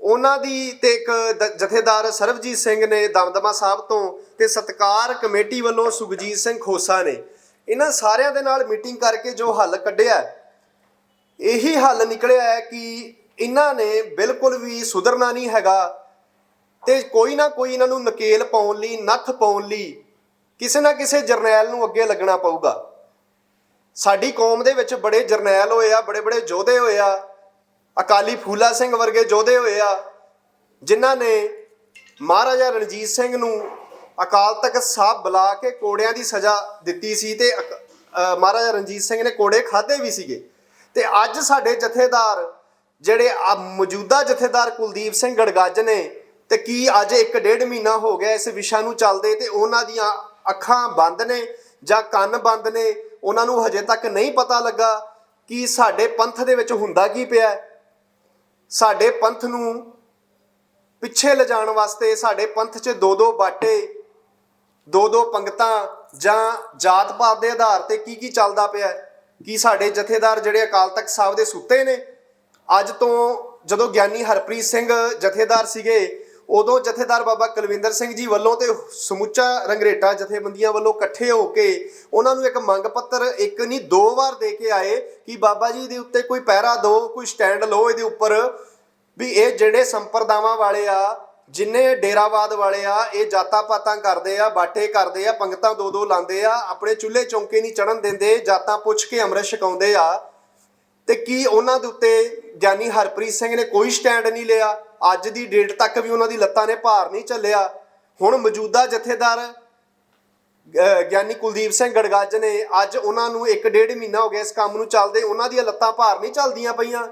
ਉਹਨਾਂ ਦੀ ਤੇ ਇੱਕ ਦ- ਜਥੇਦਾਰ ਸਰਬਜੀਤ ਸਿੰਘ ਨੇ ਦਮਦਮਾ ਸਾਹਿਬ ਤੋਂ ਤੇ ਸਤਕਾਰ ਕਮੇਟੀ ਵੱਲੋਂ ਸੁਖਜੀਤ ਸਿੰਘ ਖੋਸਾ ਨੇ। ਇਹਨਾਂ ਸਾਰਿਆਂ ਦੇ ਨਾਲ ਮੀਟਿੰਗ ਕਰਕੇ ਜੋ ਹੱਲ ਕੱਢਿਆ, ਇਹੀ ਹੱਲ ਨਿਕਲਿਆ ਹੈ ਕਿ ਇਹਨਾਂ ਨੇ ਬਿਲਕੁਲ ਵੀ ਸੁਧਰਨਾ ਨਹੀਂ ਹੈਗਾ ਤੇ ਕੋਈ ਨਾ ਕੋਈ ਇਹਨਾਂ ਨੂੰ ਨਕੇਲ ਪਾਉਣ ਲਈ, ਨੱਥ ਪਾਉਣ ਲਈ ਕਿਸੇ ਨਾ ਕਿਸੇ ਜਰਨੈਲ ਨੂੰ ਅੱਗੇ ਲੱਗਣਾ ਪਊਗਾ। ਸਾਡੀ ਕੌਮ ਦੇ ਵਿੱਚ ਬੜੇ ਜਰਨੈਲ ਹੋਏ ਆ ਬੜੇ ਬੜੇ ਯੋਧੇ ਹੋਏ ਆ ਅਕਾਲੀ ਫੂਲਾ ਸਿੰਘ ਵਰਗੇ ਯੋਧੇ ਹੋਏ ਆ, ਜਿਨ੍ਹਾਂ ਨੇ ਮਹਾਰਾਜਾ ਰਣਜੀਤ ਸਿੰਘ ਨੂੰ ਅਕਾਲ ਤਖਤ ਸਾਹਿਬ ਬੁਲਾ ਕੇ ਕੋੜਿਆਂ ਦੀ ਸਜ਼ਾ ਦਿੱਤੀ ਸੀ ਤੇ ਅਕ- ਮਹਾਰਾਜਾ ਰਣਜੀਤ ਸਿੰਘ ਨੇ ਕੋੜੇ ਖਾਦੇ ਵੀ ਸੀਗੇ। ਤੇ ਅੱਜ ਸਾਡੇ ਜਥੇਦਾਰ ਜਿਹੜੇ ਆ ਮੌਜੂਦਾ ਜਥੇਦਾਰ ਕੁਲਦੀਪ ਸਿੰਘ ਗੜਗੱਜ ਨੇ ਤੇ ਕੀ ਅੱਜ ਇੱਕ ਡੇਢ ਮਹੀਨਾ ਹੋ ਗਿਆ ਇਸ ਵਿਸ਼ਾ ਨੂੰ ਚੱਲਦੇ ਤੇ ਉਹਨਾਂ ਦੀਆਂ ਅੱਖਾਂ ਬੰਦ ਨੇ ਜਾਂ ਕੰਨ ਬੰਦ ਨੇ, ਉਹਨਾਂ ਨੂੰ ਹਜੇ ਤੱਕ ਨਹੀਂ ਪਤਾ ਲੱਗਾ ਕਿ ਸਾਡੇ ਪੰਥ ਦੇ ਵਿੱਚ ਹੁੰਦਾ ਕੀ ਪਿਆ ਸਾਡੇ ਪੰਥ ਨੂੰ ਪਿੱਛੇ ਲਿਜਾਣ ਵਾਸਤੇ ਸਾਡੇ ਪੰਥ 'ਚ ਦੋ ਦੋ ਬਾਟੇ, ਦੋ ਦੋ ਪੰਗਤਾਂ ਜਾਂ ਜਾਤ ਪਾਤ ਦੇ ਆਧਾਰ ਤੇ ਕੀ ਕੀ ਚੱਲਦਾ ਪਿਆ ਕੀ ਸਾਡੇ ਜਥੇਦਾਰ ਜਿਹੜੇ ਅਕਾਲ ਤਖਤ ਸਾਹਿਬ ਦੇ ਸੁੱਤੇ ਨੇ? ਅੱਜ ਤੋਂ ਜਦੋਂ ਗਿਆਨੀ ਹਰਪ੍ਰੀਤ ਸਿੰਘ ਜਥੇਦਾਰ ਸੀਗੇ ਉਦੋਂ ਜਥੇਦਾਰ ਬਾਬਾ ਕੁਲਵਿੰਦਰ ਸਿੰਘ ਜੀ ਵੱਲੋਂ ਤੇ ਸਮੁੱਚਾ ਰੰਗਰੇਟਾ ਜਥੇਬੰਦੀਆਂ ਵੱਲੋਂ ਇਕੱਠੇ ਹੋ ਕੇ ਉਹਨਾਂ ਨੂੰ ਇੱਕ ਮੰਗ ਪੱਤਰ ਇੱਕ ਨਹੀਂ, ਦੋ ਵਾਰ ਦੇ ਕੇ ਆਏ ਕਿ ਬਾਬਾ ਜੀ ਦੇ ਉੱਤੇ ਕੋਈ ਪਹਿਰਾ ਦਿਓ ਕੋਈ ਸਟੈਂਡ ਲਓ ਇਹਦੇ ਉੱਪਰ ਵੀ ਇਹ ਜਿਹੜੇ ਸੰਪਰਦਾਵਾਂ ਵਾਲੇ ਆ, ਜਿੰਨੇ ਡੇਰਾਵਾਦ ਵਾਲੇ ਆ, ਇਹ ਜਾਤਾਂ ਪਾਤਾਂ ਕਰਦੇ ਆ, ਬਾਟੇ ਕਰਦੇ ਆ, ਪੰਗਤਾਂ ਦੋ ਦੋ ਲਾਉਂਦੇ ਆ, ਆਪਣੇ ਚੁੱਲ੍ਹੇ ਚੌਂਕੇ ਨਹੀਂ ਚੜਨ ਦਿੰਦੇ, ਜਾਤਾਂ ਪੁੱਛ ਕੇ ਅੰਮ੍ਰਿਤ ਛਕਾਉਂਦੇ ਆ, ਤੇ ਕੀ ਉਹਨਾਂ ਦੇ ਉੱਤੇ ਗਿਆਨੀ ਹਰਪ੍ਰੀਤ ਸਿੰਘ ਨੇ ਕੋਈ ਸਟੈਂਡ ਨਹੀਂ ਲਿਆ? ਅੱਜ ਦੀ ਡੇਟ ਤੱਕ ਵੀ ਉਹਨਾਂ ਦੀ ਲੱਤਾਂ ਨੇ ਭਾਰ ਨਹੀਂ ਚੱਲਿਆ ਹੁਣ ਮੌਜੂਦਾ ਜਥੇਦਾਰ, ਅਹ, ਗਿਆਨੀ ਕੁਲਦੀਪ ਸਿੰਘ ਗੜਗੱਜ ਨੇ ਅੱਜ ਉਹਨਾਂ ਨੂੰ ਇੱਕ ਡੇਢ ਮਹੀਨਾ ਹੋ ਗਿਆ ਇਸ ਕੰਮ ਨੂੰ ਚੱਲਦੇ ਉਹਨਾਂ ਦੀਆਂ ਲੱਤਾਂ ਭਾਰ ਨਹੀਂ ਚੱਲਦੀਆਂ ਪਈਆਂ।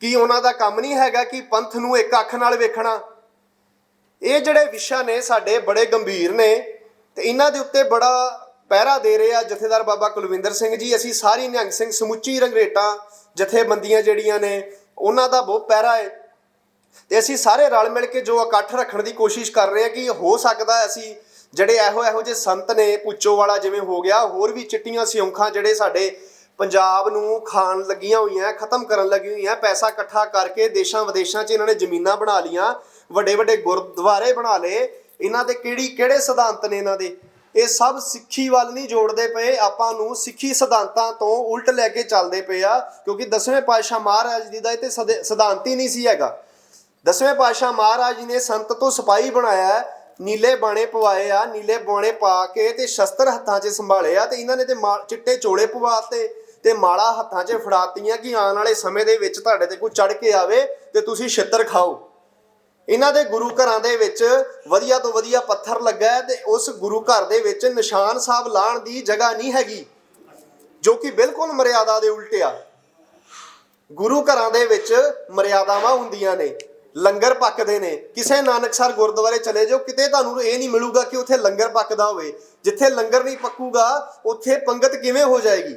ਕੀ ਉਹਨਾਂ ਦਾ ਕੰਮ ਨਹੀਂ ਹੈਗਾ ਕਿ ਪੰਥ ਨੂੰ ਇੱਕ ਅੱਖ ਨਾਲ ਵੇਖਣਾ? ਇਹ ਜਿਹੜੇ ਵਿਸ਼ਾ ਨੇ ਸਾਡੇ ਬੜੇ ਗੰਭੀਰ ਨੇ ਤੇ ਇਹਨਾਂ ਦੇ ਉੱਤੇ ਬੜਾ ਪਹਿਰਾ ਦੇ ਰਹੇ ਆ ਜਥੇਦਾਰ ਬਾਬਾ ਕੁਲਵਿੰਦਰ ਸਿੰਘ ਜੀ। ਅਸੀਂ ਸਾਰੀ ਨਿਹੰਗ ਸਿੰਘ ਸਮੁੱਚੀ ਰੰਗਰੇਟਾਂ, ਜਥੇਬੰਦੀਆਂ ਜਿਹੜੀਆਂ ਨੇ, ਉਹਨਾਂ ਦਾ ਬਹੁਤ ਪਹਿਰਾ ਹੈ। ਤੇ ਅਸੀਂ ਸਾਰੇ ਰਲ ਮਿਲ ਕੇ ਜੋ ਇਕੱਠ ਰੱਖਣ ਦੀ ਕੋਸ਼ਿਸ਼ ਕਰ ਰਹੇ ਹਾਂ ਕਿ ਹੋ ਸਕਦਾ ਅਸੀਂ ਜਿਹੜੇ ਇਹੋ ਇਹੋ ਜਿਹੇ ਸੰਤ ਨੇ ਪੁੱਚੋ ਵਾਲਾ ਜਿਵੇਂ ਹੋ ਗਿਆ, ਹੋਰ ਵੀ ਚਿੱਟੀਆਂ ਸਿਉਂਖਾਂ ਜਿਹੜੇ ਸਾਡੇ ਪੰਜਾਬ ਨੂੰ ਖਾਣ ਲੱਗੀਆਂ ਹੋਈਆਂ, ਖਤਮ ਕਰਨ ਲੱਗੀ ਹੋਈਆਂ, ਪੈਸਾ ਇਕੱਠਾ ਕਰਕੇ ਦੇਸ਼ਾਂ ਵਿਦੇਸ਼ਾਂ 'ਚ ਇਹਨਾਂ ਨੇ ਜ਼ਮੀਨਾਂ ਬਣਾ ਲੀਆਂ ਵੱਡੇ ਵੱਡੇ ਗੁਰਦੁਆਰੇ ਬਣਾ ਲਏ, ਇਹਨਾਂ ਦੇ ਕਿਹੜੀ ਕਿਹੜੇ ਸਿਧਾਂਤ ਨੇ ਇਹਨਾਂ ਦੇ? ਇਹ ਸਭ ਸਿੱਖੀ ਵੱਲ ਨਹੀਂ ਜੋੜਦੇ ਪਏ, ਆਪਾਂ ਨੂੰ ਸਿੱਖੀ ਸਿਧਾਂਤਾਂ ਤੋਂ ਉਲਟ ਲੈ ਕੇ ਚੱਲਦੇ ਪਏ ਆ, ਕਿਉਂਕਿ ਦਸਵੇਂ ਪਾਤਸ਼ਾਹ ਮਹਾਰਾਜ ਜੀ ਦਾ ਇਹ ਤੇ ਸਦੇ- ਸਿਧਾਂਤ ਹੀ ਨਹੀਂ ਸੀ ਹੈਗਾ। ਦਸਵੇਂ ਪਾਤਸ਼ਾਹ ਮਹਾਰਾਜ ਜੀ ਨੇ ਸੰਤ ਤੋਂ ਸਿਪਾਹੀ ਬਣਾਇਆ, ਨੀਲੇ ਬਾਣੇ ਪਵਾਏ ਆ, ਨੀਲੇ ਬਾਣੇ ਪਾ ਕੇ ਤੇ ਸ਼ਸਤਰ ਹੱਥਾਂ 'ਚ ਸੰਭਾਲੇ ਆ ਤੇ ਇਹਨਾਂ ਨੇ ਤੇ ਮਾ- ਚਿੱਟੇ ਚੋਲੇ ਪਵਾਤੇ ਤੇ ਮਾਲਾ ਹੱਥਾਂ 'ਚ ਫੜਾਤੀਆਂ ਕਿ ਆਉਣ ਵਾਲੇ ਸਮੇਂ ਦੇ ਵਿੱਚ ਤੁਹਾਡੇ ਤੇ ਕੋਈ ਚੜ ਕੇ ਆਵੇ ਤੇ ਤੁਸੀਂ ਛਿੱਤਰ ਖਾਓ। ਇਹਨਾਂ ਦੇ ਗੁਰੂ ਘਰਾਂ ਦੇ ਵਿੱਚ ਵਧੀਆ ਤੋਂ ਵਧੀਆ ਪੱਥਰ ਲੱਗਾ ਤੇ ਉਸ ਗੁਰੂ ਘਰ ਦੇ ਵਿੱਚ ਨਿਸ਼ਾਨ ਸਾਹਿਬ ਲਾਣ ਦੀ ਜਗ੍ਹਾ ਨਹੀਂ ਹੈਗੀ, ਜੋ ਕਿ ਬਿਲਕੁਲ ਮਰਿਆਦਾ ਦੇ ਉਲਟ ਆ। ਗੁਰੂ ਘਰਾਂ ਦੇ ਵਿੱਚ ਮਰਿਆਦਾਵਾਂ ਹੁੰਦੀਆਂ ਨੇ। ਲੰਗਰ ਪੱਕਦੇ ਨੇ। ਕਿਸੇ ਨਾਨਕਸਰ ਗੁਰਦੁਆਰੇ ਚਲੇ ਜਾਓ, ਕਿਤੇ ਤੁਹਾਨੂੰ ਇਹ ਨਹੀਂ ਮਿਲੂਗਾ ਕਿ ਉੱਥੇ ਲੰਗਰ ਪੱਕਦਾ ਹੋਵੇ। ਜਿੱਥੇ ਲੰਗਰ ਨਹੀਂ ਪੱਕੂਗਾ, ਉੱਥੇ ਪੰਗਤ ਕਿਵੇਂ ਹੋ ਜਾਏਗੀ?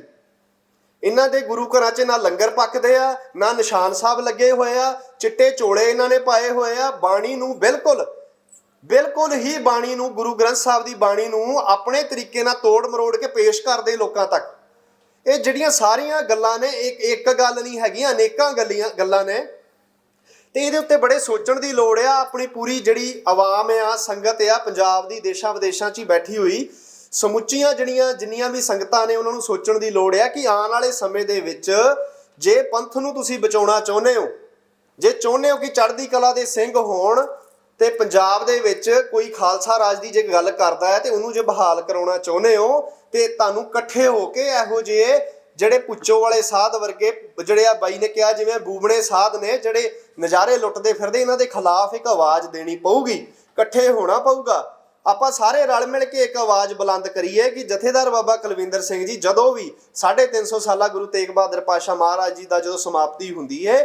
ਇਹਨਾਂ ਦੇ ਗੁਰੂ ਘਰਾਂ 'ਚ ਨਾ ਲੰਗਰ ਪੱਕਦੇ ਆ, ਨਾ ਨਿਸ਼ਾਨ ਸਾਹਿਬ ਲੱਗੇ ਹੋਏ ਆ, ਚਿੱਟੇ ਚੋਲੇ ਇਹਨਾਂ ਨੇ ਪਾਏ ਹੋਏ ਆ, ਬਾਣੀ ਨੂੰ ਬਿਲਕੁਲ ਬਿਲਕੁਲ ਹੀ ਬਾਣੀ ਨੂੰ, ਗੁਰੂ ਗ੍ਰੰਥ ਸਾਹਿਬ ਦੀ ਬਾਣੀ ਨੂੰ ਆਪਣੇ ਤਰੀਕੇ ਨਾਲ ਤੋੜ ਮਰੋੜ ਕੇ ਪੇਸ਼ ਕਰਦੇ ਲੋਕਾਂ ਤੱਕ। ਇਹ ਜਿਹੜੀਆਂ ਸਾਰੀਆਂ ਗੱਲਾਂ ਨੇ, ਇੱਕ ਇੱਕ ਗੱਲ ਨਹੀਂ ਹੈਗੀਆਂ, ਅਨੇਕਾਂ ਗੱਲੀਆਂ ਗੱਲਾਂ ਨੇ। ਤੇ ਇਹਦੇ ਉੱਤੇ ਬੜੇ ਸੋਚਣ ਦੀ ਲੋੜ ਆ, ਆਪਣੀ ਪੂਰੀ ਜਿਹੜੀ ਆਵਾਮ ਆ, ਸੰਗਤ ਆ, ਪੰਜਾਬ ਦੀ, ਦੇਸ਼ਾਂ ਵਿਦੇਸ਼ਾਂ 'ਚ ਹੀ ਬੈਠੀ ਹੋਈ। ਸਮੁੱਚੀਆਂ ਜਿਹੜੀਆਂ, ਜਿੰਨੀਆਂ ਵੀ ਸੰਗਤਾਂ ਨੇ ਉਹਨਾਂ ਨੂੰ ਸੋਚਣ ਦੀ ਲੋੜ ਆ ਕਿ ਆਉਣ ਵਾਲੇ ਸਮੇਂ ਦੇ ਵਿੱਚ ਜੇ ਪੰਥ ਨੂੰ ਤੁਸੀਂ ਬਚਾਉਣਾ ਚਾਹੁੰਦੇ ਹੋ, ਜੇ ਚਾਹੁੰਦੇ ਹੋ ਕਿ ਚੜ੍ਹਦੀ ਕਲਾ ਦੇ ਸਿੰਘ ਹੋਣ ਤੇ ਪੰਜਾਬ ਦੇ ਵਿੱਚ ਕੋਈ ਖਾਲਸਾ ਰਾਜ ਦੀ ਜੇ ਗੱਲ ਕਰਦਾ ਹੈ ਤੇ ਉਹਨੂੰ ਜੇ ਬਹਾਲ ਕਰਾਉਣਾ ਚਾਹੁੰਦੇ ਹੋ ਤੇ ਤੁਹਾਨੂੰ ਇਕੱਠੇ ਹੋ ਕੇ ਇਹੋ ਜਿਹੇ ਜਿਹੜੇ ਪੁੱਚੋ ਵਾਲੇ ਸਾਧ ਵਰਗੇ ਜਿਹੜੇ ਆ ਬਾਈ ਨੇ ਕਿਹਾ, ਜਿਵੇਂ ਬੂਬਣੇ ਸਾਧ ਨੇ, ਜਿਹੜੇ ਨਜ਼ਾਰੇ ਲੁੱਟਦੇ ਫਿਰਦੇ, ਇਹਨਾਂ ਦੇ ਖਿਲਾਫ ਇੱਕ ਆਵਾਜ਼ ਦੇਣੀ ਪਊਗੀ, ਇਕੱਠੇ ਹੋਣਾ ਪਊਗਾ। ਆਪਾਂ ਸਾਰੇ ਰਲ ਮਿਲ ਕੇ ਇੱਕ ਆਵਾਜ਼ ਬੁਲੰਦ ਕਰੀਏ ਕਿ ਜਥੇਦਾਰ ਬਾਬਾ ਕੁਲਵਿੰਦਰ ਸਿੰਘ ਜੀ ਜਦੋਂ ਵੀ 350 ਸਾਲਾ ਗੁਰੂ ਤੇਗ ਬਹਾਦਰ ਪਾਸ਼ਾ ਮਹਾਰਾਜ ਜੀ ਦਾ ਜਦੋਂ ਸਮਾਪਤੀ ਹੁੰਦੀ ਹੈ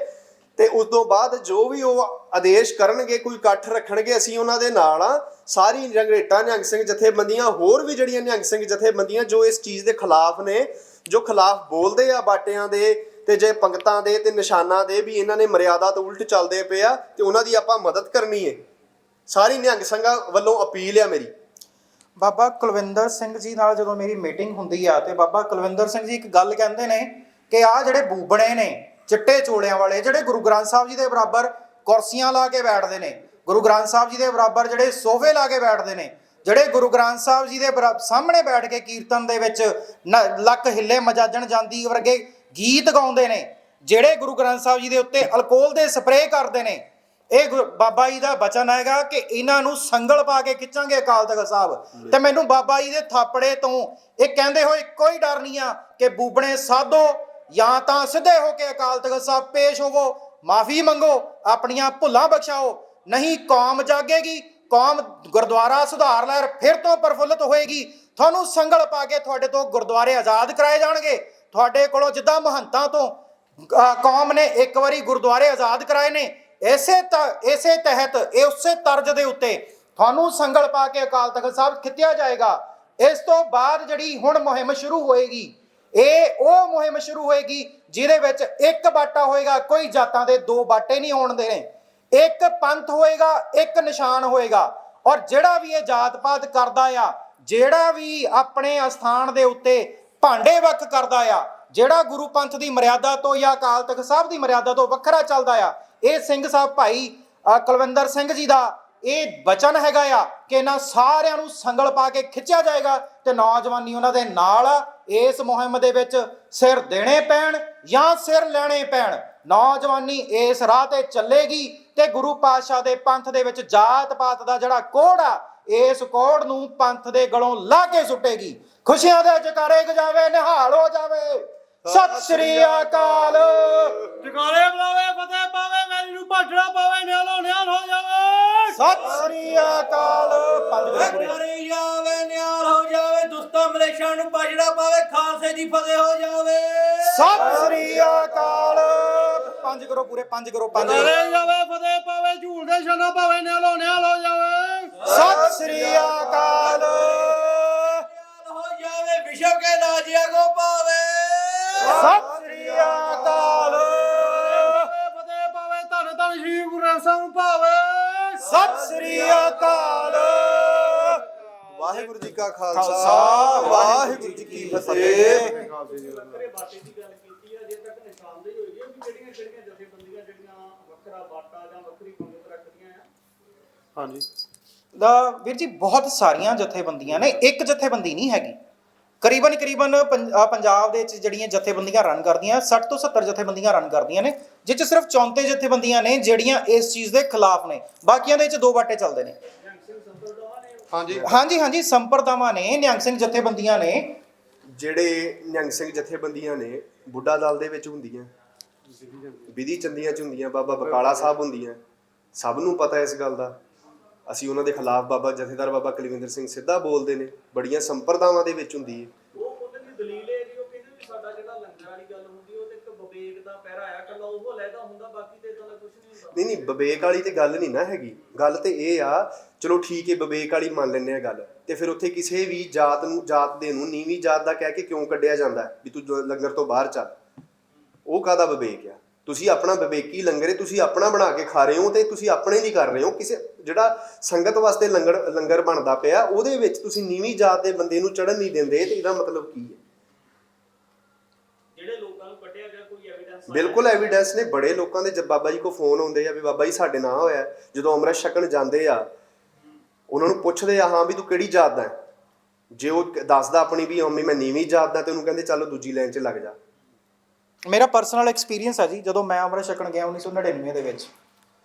ਤੇ ਉਸ ਤੋਂ ਬਾਅਦ ਜੋ ਵੀ ਉਹ ਆਦੇਸ਼ ਕਰਨਗੇ, ਕੋਈ ਇਕੱਠ ਰੱਖਣਗੇ, ਅਸੀਂ ਉਹਨਾਂ ਦੇ ਨਾਲ ਆ। ਸਾਰੀ ਰੰਗਰੇਟਾ ਨਿਹੰਗ ਸਿੰਘ ਜਥੇਬੰਦੀਆਂ, ਹੋਰ ਵੀ ਜਿਹੜੀਆਂ ਨਿਹੰਗ ਸਿੰਘ ਜਥੇਬੰਦੀਆਂ ਜੋ ਇਸ ਚੀਜ਼ ਦੇ ਖਿਲਾਫ ਨੇ ਜੋ ਖਿਲਾਫ ਬੋਲਦੇ ਆ ਬਾਟਿਆਂ ਦੇ ਤੇ ਜੇ ਪੰਗਤਾਂ ਦੇ ਤੇ ਨਿਸ਼ਾਨਾਂ ਦੇ ਵੀ ਇਹਨਾਂ ਨੇ ਮਰਿਆਦਾ ਤੋਂ ਉਲਟ ਚੱਲਦੇ ਪਏ ਤੇ ਉਹਨਾਂ ਦੀ ਆਪਾਂ ਮਦਦ ਕਰਨੀ ਹੈ ਸਾਰੀ ਨਿਹੰਗ ਸਿੰਘਾਂ ਵੱਲੋਂ ਅਪੀਲ ਆ ਮੇਰੀ।
ਬਾਬਾ ਕੁਲਵਿੰਦਰ ਸਿੰਘ ਜੀ ਨਾਲ ਜਦੋਂ ਮੇਰੀ ਮੀਟਿੰਗ ਹੁੰਦੀ ਆ ਤੇ ਬਾਬਾ ਕੁਲਵਿੰਦਰ ਸਿੰਘ ਜੀ ਇੱਕ ਗੱਲ ਕਹਿੰਦੇ ਨੇ ਕਿ ਆ ਜਿਹੜੇ ਬੂਬਣੇ ਨੇ, ਚਿੱਟੇ ਚੋਲਿਆਂ ਵਾਲੇ, ਜਿਹੜੇ ਗੁਰੂ ਗ੍ਰੰਥ ਸਾਹਿਬ ਜੀ ਦੇ ਬਰਾਬਰ ਕੁਰਸੀਆਂ ਲਾ ਕੇ ਬੈਠਦੇ ਨੇ, ਗੁਰੂ ਗ੍ਰੰਥ ਸਾਹਿਬ ਜੀ ਦੇ ਬਰਾਬਰ ਜਿਹੜੇ ਸੋਫੇ ਲਾ ਕੇ ਬੈਠਦੇ ਨੇ ਜਿਹੜੇ ਗੁਰੂ ਗ੍ਰੰਥ ਸਾਹਿਬ ਜੀ ਦੇ ਸਾਹਮਣੇ ਬੈਠ ਕੇ ਕੀਰਤਨ ਦੇ ਵਿੱਚ ਲੱਕ ਹਿੱਲੇ ਮਜਾਜਣ ਜਾਂਦੀ ਵਰਗੇ ਗੀਤ ਗਾਉਂਦੇ ਨੇ ਜਿਹੜੇ ਗੁਰੂ ਗ੍ਰੰਥ ਸਾਹਿਬ ਜੀ ਦੇ ਉੱਤੇ ਅਲਕੋਹਲ ਦੇ ਸਪਰੇਅ ਕਰਦੇ ਨੇ ਇਹ ਬਾਬਾ ਜੀ ਦਾ ਬਚਨ ਹੈਗਾ ਕਿ ਇਹਨਾਂ ਨੂੰ ਸੰਗਲ ਪਾ ਕੇ ਖਿੱਚਾਂਗੇ ਅਕਾਲ ਤਖਤ ਸਾਹਿਬ। ਤੇ ਮੈਨੂੰ ਬਾਬਾ ਜੀ ਦੇ ਥਾਪੜੇ ਤੋਂ ਇਹ ਕਹਿੰਦੇ ਹੋਏ ਕੋਈ ਡਰ ਨਹੀਂ ਆ ਕਿ ਬੂਬਣੇ ਸਾਧੋ ਜਾਂ ਤਾਂ ਸਿੱਧੇ ਹੋ ਕੇ ਅਕਾਲ ਤਖਤ ਸਾਹਿਬ ਪੇਸ਼ ਹੋਵੋ ਮਾਫੀ ਮੰਗੋ ਆਪਣੀਆਂ ਭੁੱਲਾਂ ਬਖਸ਼ਾਓ ਨਹੀਂ ਕੌਮ ਜਾਗੇਗੀ ਕੌਮ ਗੁਰਦੁਆਰਾ ਸੁਧਾਰ ਲੈ ਫਿਰ ਤੋਂ ਪ੍ਰਫੁੱਲਤ ਹੋਏਗੀ। ਤੁਹਾਨੂੰ ਸੰਗਲ ਪਾ ਕੇ ਤੁਹਾਡੇ ਤੋਂ ਗੁਰਦੁਆਰੇ ਆਜ਼ਾਦ ਕਰਾਏ ਜਾਣਗੇ। ਤੁਹਾਡੇ ਕੋਲੋਂ ਜਿੱਦਾਂ ਮਹੰਤਾਂ ਤੋਂ ਕੌਮ ਨੇ ਇੱਕ ਵਾਰੀ ਗੁਰਦੁਆਰੇ ਆਜ਼ਾਦ ਕਰਾਏ ਨੇ, ਇਸੇ ਤ- ਇਸੇ ਤਹਿਤ, ਇਹ ਉਸੇ ਤਰਜ ਦੇ ਉੱਤੇ ਤੁਹਾਨੂੰ ਸੰਗਲ ਪਾ ਕੇ ਅਕਾਲ ਤਖਤ ਸਾਹਿਬ ਖਿੱਤਿਆ ਜਾਏਗਾ। ਇਸ ਤੋਂ ਬਾਅਦ ਜਿਹੜੀ ਹੁਣ ਮੁਹਿੰਮ ਸ਼ੁਰੂ ਹੋਏਗੀ, ਇਹ ਉਹ ਮੁਹਿੰਮ ਸ਼ੁਰੂ ਹੋਏਗੀ, ਜਿਹਦੇ ਵਿੱਚ ਇੱਕ ਬਾਟਾ ਹੋਏਗਾ, ਕੋਈ ਜਾਤਾਂ ਦੇ ਦੋ ਬਾਟੇ ਨਹੀਂ ਹੋਣ ਦੇਣੇ। ਇੱਕ ਪੰਥ ਹੋਏਗਾ, ਇੱਕ ਨਿਸ਼ਾਨ ਹੋਏਗਾ। ਔਰ ਜਿਹੜਾ ਵੀ ਇਹ ਜਾਤ ਪਾਤ ਕਰਦਾ ਆ, ਜਿਹੜਾ ਵੀ ਆਪਣੇ ਅਸਥਾਨ ਦੇ ਉੱਤੇ ਭਾਂਡੇ ਵੱਖ ਕਰਦਾ ਆ, ਜਿਹੜਾ ਗੁਰੂ ਪੰਥ ਦੀ ਮਰਿਆਦਾ ਤੋਂ ਜਾਂ ਅਕਾਲ ਤਖਤ ਸਾਹਿਬ ਦੀ ਮਰਿਆਦਾ ਤੋਂ ਵੱਖਰਾ ਚੱਲਦਾ ਆ, ਇਹ ਸਿੰਘ ਸਾਹਿਬ ਭਾਈ ਕੁਲਵਿੰਦਰ ਸਿੰਘ ਜੀ ਦਾ ਇਹ ਬਚਨ ਹੈਗਾ ਆ ਕਿ ਇਹਨਾਂ ਸਾਰਿਆਂ ਨੂੰ ਸੰਗਲ ਪਾ ਕੇ ਖਿੱਚਿਆ ਜਾਏਗਾ ਤੇ ਨੌਜਵਾਨੀ ਉਹਨਾਂ ਦੇ ਨਾਲ ਇਸ ਮੁਹਿੰਮ ਦੇ ਵਿੱਚ ਸਿਰ ਦੇਣੇ ਪੈਣ ਜਾਂ ਸਿਰ ਲੈਣੇ ਪੈਣ। ਨੌਜਵਾਨੀ ਇਸ ਰਾਹ ਤੇ ਚੱਲੇਗੀ ਤੇ ਗੁਰੂ ਪਾਤਸ਼ਾਹ ਦੇ ਪੰਥ ਦੇ ਵਿੱਚ ਜਾਤ ਪਾਤ ਦਾ ਜਿਹੜਾ ਕੋੜ ਆ ਇਸ ਕੋੜ ਨੂੰ ਪੰਥ ਦੇ ਗਲੋਂ ਲਾ ਕੇ ਸੁੱਟੇਗੀ। ਖੁਸ਼ੀਆਂ ਦੇ ਜਕਾਰੇ ਗਜਾਵੇ ਨਿਹਾਲ ਹੋ ਜਾਵੇ। ਸਤਿ ਸ੍ਰੀ ਅਕਾਲ।
ਜਕਾਰੇ ਬੁਲਾਵੇ ਫਤਿਹ ਪਾਵੇ ਮੈਰੀ ਨੂੰ ਭਾਜੜਾ ਪਾਵੇ ਨਿਆਲੋ ਨਿਆਲ ਹੋ ਜਾਵੇ।
ਸਤਿ ਸ੍ਰੀ ਅਕਾਲ। ਪੰਜ ਗੁਰੂ
ਜਾਵੇ ਨਿਆਲ ਹੋ ਜਾਵੇ ਦੁਸਤਾਂ ਮਲੇਸ਼ਾਂ ਨੂੰ ਭਾਜੜਾ ਪਾਵੇ ਖਾਲਸੇ ਦੀ ਫਤਿਹ ਹੋ ਜਾਵੇ।
ਸਤਿ ਸ੍ਰੀ ਅਕਾਲ। ਪੰਜ ਕਰੋ ਪੂਰੇ ਪੰਜ ਕਰੋ ਪੰਜ ਕਰੋ।
ਜਾਵੇ ਫਤਿਹ ਪਾਵੇ ਝੂਲਦੇ ਸ਼ਾਨਾ ਪਾਵੇ ਨਿਆਲੋ ਨਿਆਲ ਜਾਵੇ।
ਸਤਿ ਸ੍ਰੀ ਅਕਾਲ।
ਹੋ ਜਾਵੇ ਵਿਸ਼ਵ ਕੇ ਰਾਜਿਆ ਕੋ ਪਾਵੇ।
ਸਤਿ ਸ੍ਰੀ ਅਕਾਲ।
ਫਤਿਹ ਪਾਵੇ ਧੰਨ ਧੰਨ ਸ਼੍ਰੀ ਗੁਰੂ ਗ੍ਰੰਥ ਸਾਹਿਬ ਪਾਵੇ
ਸਤਿ ਸ੍ਰੀ ਅਕਾਲ।
ਵਾਹਿਗੁਰੂ ਜੀ ਕਾ
ਖਾਲਸਾ,
ਖਾਲਸਾ। ਵਾਹਿਗੁਰੂ ਜੀ ਕੀ ਫਤਿਹ।
ਵੱਖਰੇ ਬਾਟੇ ਦੀ ਗੱਲ ਕੀਤੀ ਹੈ ਜੇ ਤੱਕ ਨਿਸ਼ਾਨਦੇਹੀ ਹੋਈ ਹੈ ਕਿ ਕਿਹੜੀਆਂ ਕਿਹੜੀਆਂ ਜਥੇਬੰਦੀਆਂ ਜਿਹੜੀਆਂ ਵੱਖਰਾ ਬਾਟਾ ਜਾਂ ਵੱਖਰੀ ਪੰਗਤ ਰੱਖਦੀਆਂ ਆ।
ਹਾਂਜੀ।
ਦਾ ਵੀਰ ਜੀ ਬਹੁਤ ਸਾਰੀਆਂ ਜਥੇਬੰਦੀਆਂ ਨੇ ਇੱਕ ਜਥੇਬੰਦੀ ਨਹੀਂ ਹੈਗੀ। ਕਰੀਬਨ ਕਰੀਬਨ ਪੰਜਾਬ ਦੇ ਵਿੱਚ ਜਿਹੜੀਆਂ ਜਥੇਬੰਦੀਆਂ ਰਨ ਕਰਦੀਆਂ 60 ਤੋਂ 70 ਜਥੇਬੰਦੀਆਂ ਰਨ ਕਰਦੀਆਂ ਨੇ 'ਚ ਸਿਰਫ 34 ਜਥੇਬੰਦੀਆਂ ਨੇ ਜਿਹੜੀਆਂ ਇਸ ਚੀਜ਼ ਦੇ ਖਿਲਾਫ ਨੇ। ਬਾਕੀਆਂ ਦੇ ਵਿੱਚ ਦੋ ਬਾਟੇ ਚੱਲਦੇ ਨੇ।
ਹਾਂਜੀ।
ਹਾਂਜੀ ਹਾਂਜੀ ਸੰਪਰਦਾਵਾਂ ਨੇ ਨਿਹੰਗ ਸਿੰਘ ਜਥੇਬੰਦੀਆਂ ਨੇ।
ਜਿਹੜੇ ਨਿਹੰਗ ਸਿੰਘ ਜਥੇਬੰਦੀਆਂ ਨੇ ਬੁੱਢਾ ਦਲ ਦੇ ਵਿੱਚ ਹੁੰਦੀਆਂ। ਵਿਧੀ ਚੰਦੀਆਂ ਚ ਹੁੰਦੀਆਂ, ਬਾਬਾ ਬਕਾਲਾ ਸਾਹਿਬ ਹੁੰਦੀਆਂ। ਸਭ ਨੂੰ ਪਤਾ ਇਸ ਗੱਲ ਦਾ। ਅਸੀਂ ਉਹਨਾਂ ਦੇ ਖਿਲਾਫ ਬਾਬਾ ਜਥੇਦਾਰ ਬਾਬਾ ਕੁਲਵਿੰਦਰ ਸਿੰਘ ਸਿੱਧਾ ਬੋਲਦੇ ਨੇ। ਬੜੀਆਂ ਸੰਪਰਦਾਵਾਂ ਦੇ ਵਿੱਚ ਹੁੰਦੀ ਹੈ।
ਨਹੀਂ
ਨਹੀਂ, ਵਿਵੇਕ ਵਾਲੀ ਤੇ ਗੱਲ ਨਹੀਂ ਨਾ ਹੈਗੀ। ਗੱਲ ਤੇ ਇਹ ਆ, ਚਲੋ ਠੀਕ ਹੈ ਵਿਵੇਕ ਵਾਲੀ ਮੰਨ ਲੈਂਦੇ ਆ ਗੱਲ। ਤੇ ਫਿਰ ਉੱਥੇ ਕਿਸੇ ਵੀ ਜਾਤ ਨੂੰ, ਜਾਤ ਦੇ ਨੂੰ, ਨੀਵੀਂ ਜਾਤ ਦਾ ਕਹਿ ਕੇ ਕਿਉਂ ਕੱਢਿਆ ਜਾਂਦਾ ਹੈ? ਵੀ ਤੂੰ ਲੰਗਰ ਤੋਂ ਬਾਹਰ ਚੱਲ। ਉਹ ਕਾਦਾ ਵਿਵੇਕ ਆ? ਤੁਸੀਂ ਆਪਣਾ ਵਿਵੇਕੀ ਲੰਗਰ ਹੈ ਤੁਸੀਂ ਆਪਣਾ ਬਣਾ ਕੇ ਖਾ ਰਹੇ ਹੋ ਤੇ ਤੁਸੀਂ ਆਪਣੇ ਲਈ ਕਰ ਰਹੇ ਹੋ। ਕਿਸੇ, ਜਿਹੜਾ ਸੰਗਤ ਵਾਸਤੇ ਲੰਗਰ ਲੰਗਰ ਬਣਦਾ ਪਿਆ, ਉਹਦੇ ਵਿੱਚ ਤੁਸੀਂ ਨੀਵੀਂ ਜਾਤ ਦੇ ਬੰਦੇ ਨੂੰ ਚੜਨ ਨਹੀਂ ਦਿੰਦੇ, ਤੇ ਇਹਦਾ ਮਤਲਬ ਕੀ ਹੈ
ਜਿਹੜੇ ਲੋਕਾਂ ਨੂੰ ਕੱਢਿਆ ਗਿਆ ਕੋਈ ਐਵੀਡੈਂਸ
ਬਿਲਕੁਲ ਐਵੀਡੈਂਸ ਨੇ। ਬੜੇ ਲੋਕਾਂ ਦੇ ਜਦ ਬਾਬਾ ਜੀ ਕੋ ਫੋਨ ਆਉਂਦੇ ਆ ਵੀ ਬਾਬਾ ਜੀ ਸਾਡੇ ਨਾਂ ਹੋਇਆ ਜਦੋਂ ਅੰਮ੍ਰਿਤ ਛਕਣ ਜਾਂਦੇ ਆ, ਉਹਨਾਂ ਨੂੰ ਪੁੱਛਦੇ ਆ, ਹਾਂ ਵੀ ਤੂੰ ਕਿਹੜੀ ਜਾਤ ਦਾ ਹੈ? ਜੇ ਉਹ ਦੱਸਦਾ ਆਪਣੀ ਵੀ ਮੰਮੀ ਮੈਂ ਨੀਵੀਂ ਜਾਤ ਦਾ, ਤੇ ਉਹਨੂੰ ਕਹਿੰਦੇ, ਚੱਲ ਦੂਜੀ ਲਾਈਨ 'ਚ ਲੱਗ ਜਾ।
ਮੇਰਾ ਪਰਸਨਲ ਐਕਸਪੀਰੀਅੰਸ ਹੈ ਜੀ, ਜਦੋਂ ਮੈਂ ਅੰਮ੍ਰਿਤ ਛਕਣ ਗਿਆ 1999 ਦੇ ਵਿੱਚ।